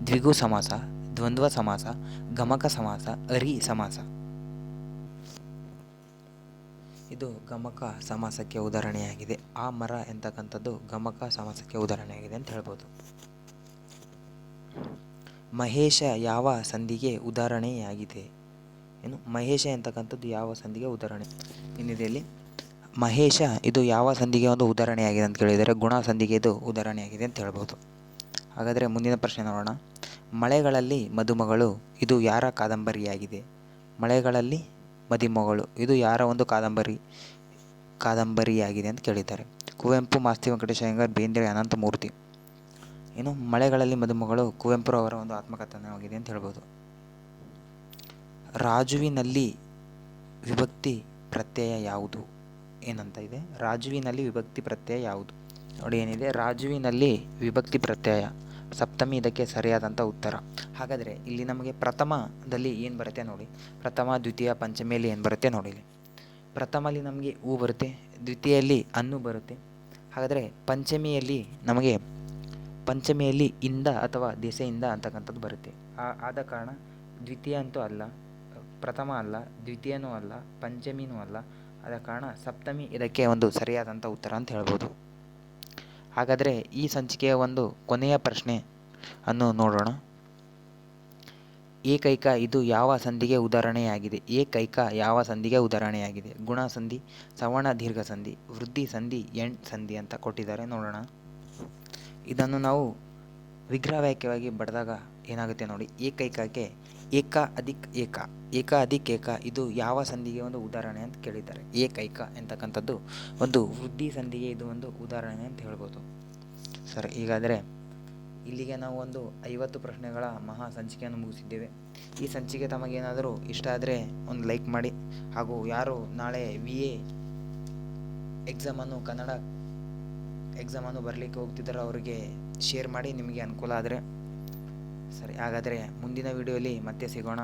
ದ್ವಿಗು ಸಮಾಸ, ದ್ವಂದ್ವ ಸಮಾಸ, ಗಮಕ ಸಮಾಸ, ಅರಿ ಸಮಾಸ. ಇದು ಗಮಕ ಸಮಾಸಕ್ಕೆ ಉದಾಹರಣೆಯಾಗಿದೆ. ಆ ಮರ ಎಂತಕ್ಕಂಥದ್ದು ಗಮಕ ಸಮಾಸಕ್ಕೆ ಉದಾಹರಣೆಯಾಗಿದೆ ಅಂತ ಹೇಳ್ಬೋದು. ಮಹೇಶ ಯಾವ ಸಂಧಿಗೆ ಉದಾಹರಣೆಯಾಗಿದೆ? ಏನು ಮಹೇಶ ಎಂತಕ್ಕಂಥದ್ದು ಯಾವ ಸಂಧಿಗೆ ಉದಾಹರಣೆ? ಏನಿದೆ ಇಲ್ಲಿ ಮಹೇಶ, ಇದು ಯಾವ ಸಂಧಿಗೆ ಒಂದು ಉದಾಹರಣೆಯಾಗಿದೆ ಅಂತ ಕೇಳಿದರೆ ಗುಣ ಸಂಧಿಗೆ ಇದು ಉದಾಹರಣೆಯಾಗಿದೆ ಅಂತ ಹೇಳ್ಬೋದು. ಹಾಗಾದರೆ ಮುಂದಿನ ಪ್ರಶ್ನೆ ನೋಡೋಣ. ಮಳೆಗಳಲ್ಲಿ ಮದುಮಗಳು, ಇದು ಯಾರ ಕಾದಂಬರಿಯಾಗಿದೆ? ಮಳೆಗಳಲ್ಲಿ ಮದಿಮಗಳು, ಇದು ಯಾರ ಒಂದು ಕಾದಂಬರಿ, ಕಾದಂಬರಿಯಾಗಿದೆ ಅಂತ ಕೇಳಿದ್ದಾರೆ. ಕುವೆಂಪು ಮಾಸ್ತಿ ವೆಂಕಟೇಶ ಅಯ್ಯಂಗಾರ್ ಬೇಂದ್ರೆ ಅನಂತಮೂರ್ತಿ ಏನು? ಮಳೆಗಳಲ್ಲಿ ಮದುಮಗಳು ಕುವೆಂಪು ಅವರ ಒಂದು ಆತ್ಮಕಥನವಾಗಿದೆ ಅಂತ ಹೇಳ್ಬೋದು. ರಾಜುವಿನಲ್ಲಿ ವಿಭಕ್ತಿ ಪ್ರತ್ಯಯ ಯಾವುದು? ಏನಂತ ಇದೆ? ರಾಜುವಿನಲ್ಲಿ ವಿಭಕ್ತಿ ಪ್ರತ್ಯಯ ಯಾವುದು? ನೋಡಿ ಏನಿದೆ? ರಾಜುವಿನಲ್ಲಿ ವಿಭಕ್ತಿ ಪ್ರತ್ಯಯ. ಸಪ್ತಮಿ ಇದಕ್ಕೆ ಸರಿಯಾದಂಥ ಉತ್ತರ. ಹಾಗಾದರೆ ಇಲ್ಲಿ ನಮಗೆ ಪ್ರಥಮದಲ್ಲಿ ಏನು ಬರುತ್ತೆ ನೋಡಿ? ಪ್ರಥಮ, ದ್ವಿತೀಯ, ಪಂಚಮಿಯಲ್ಲಿ ಏನು ಬರುತ್ತೆ ನೋಡಿ ಇಲ್ಲಿ. ಪ್ರಥಮಲ್ಲಿ ನಮಗೆ ಹೂ ಬರುತ್ತೆ, ದ್ವಿತೀಯಲ್ಲಿ ಅನ್ನು ಬರುತ್ತೆ. ಹಾಗಾದರೆ ಪಂಚಮಿಯಲ್ಲಿ ನಮಗೆ ಪಂಚಮಿಯಲ್ಲಿ ಇಂದ ಅಥವಾ ದೆಸೆಯಿಂದ ಅಂತಕ್ಕಂಥದ್ದು ಬರುತ್ತೆ. ಆದ ಕಾರಣ ದ್ವಿತೀಯ ಅಂತೂ ಅಲ್ಲ, ಪ್ರಥಮ ಅಲ್ಲ, ದ್ವಿತೀಯನೂ ಅಲ್ಲ, ಪಂಚಮಿನೂ ಅಲ್ಲ ಆದ ಕಾರಣ ಸಪ್ತಮಿ ಇದಕ್ಕೆ ಒಂದು ಸರಿಯಾದಂಥ ಉತ್ತರ ಅಂತ ಹೇಳ್ಬೋದು. ಹಾಗಾದರೆ ಈ ಸಂಚಿಕೆಯ ಒಂದು ಕೊನೆಯ ಪ್ರಶ್ನೆ ಅನ್ನು ನೋಡೋಣ. ಏಕೈಕ ಇದು ಯಾವ ಸಂಧಿಗೆ ಉದಾಹರಣೆಯಾಗಿದೆ? ಏಕೈಕ ಯಾವ ಸಂಧಿಗೆ ಉದಾಹರಣೆಯಾಗಿದೆ? ಗುಣ ಸಂಧಿ ಸವರ್ಣ ದೀರ್ಘ ಸಂಧಿ, ವೃದ್ಧಿ ಸಂಧಿ, ಎಂಡ್ ಸಂಧಿ ಅಂತ ಕೊಟ್ಟಿದ್ದಾರೆ. ನೋಡೋಣ. ಇದನ್ನು ನಾವು ವಿಗ್ರಹ ವಾಕ್ಯವಾಗಿ ಬರೆದಾಗ ಏನಾಗುತ್ತೆ ನೋಡಿ. ಏಕೈಕಕ್ಕೆ ಏಕ ಅಧಿಕ್ ಏಕ ಏಕ ಅಧಿಕ್ ಏಕ, ಇದು ಯಾವ ಸಂಧಿಗೆ ಒಂದು ಉದಾಹರಣೆ ಅಂತ ಕೇಳಿದ್ದಾರೆ. ಏಕೈಕ ಎಂತಕ್ಕಂಥದ್ದು, ಒಂದು ವೃದ್ಧಿ ಸಂಧಿಗೆ ಇದು ಒಂದು ಉದಾಹರಣೆ ಅಂತ ಹೇಳ್ಬೋದು. ಸರ್ ಈಗಾದರೆ ಇಲ್ಲಿಗೆ ನಾವು ಒಂದು ಐವತ್ತು ಪ್ರಶ್ನೆಗಳ ಮಹಾ ಸಂಚಿಕೆಯನ್ನು ಮುಗಿಸಿದ್ದೇವೆ. ಈ ಸಂಚಿಕೆ ತಮಗೇನಾದರೂ ಇಷ್ಟ ಆದರೆ ಒಂದು ಲೈಕ್ ಮಾಡಿ. ಹಾಗೂ ಯಾರು ನಾಳೆ ವಿ ಎ ಎಕ್ಸಾಮನ್ನು, ಕನ್ನಡ ಎಕ್ಸಾಮನ್ನು ಬರಲಿಕ್ಕೆ ಹೋಗ್ತಿದ್ದಾರೆ ಅವರಿಗೆ ಶೇರ್ ಮಾಡಿ, ನಿಮಗೆ ಅನುಕೂಲ ಆದರೆ. ಸರಿ, ಹಾಗಾದರೆ ಮುಂದಿನ ವಿಡಿಯೋಲಿ ಮತ್ತೆ ಸಿಗೋಣ.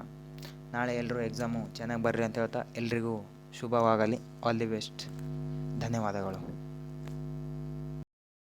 ನಾಳೆ ಎಲ್ಲರೂ ಎಕ್ಸಾಮು ಚೆನ್ನಾಗಿ ಬರ್ರಿ ಅಂತ ಹೇಳ್ತಾ ಎಲ್ರಿಗೂ ಶುಭವಾಗಲಿ. ಆಲ್ ದಿ ಬೆಸ್ಟ್ ಧನ್ಯವಾದಗಳು.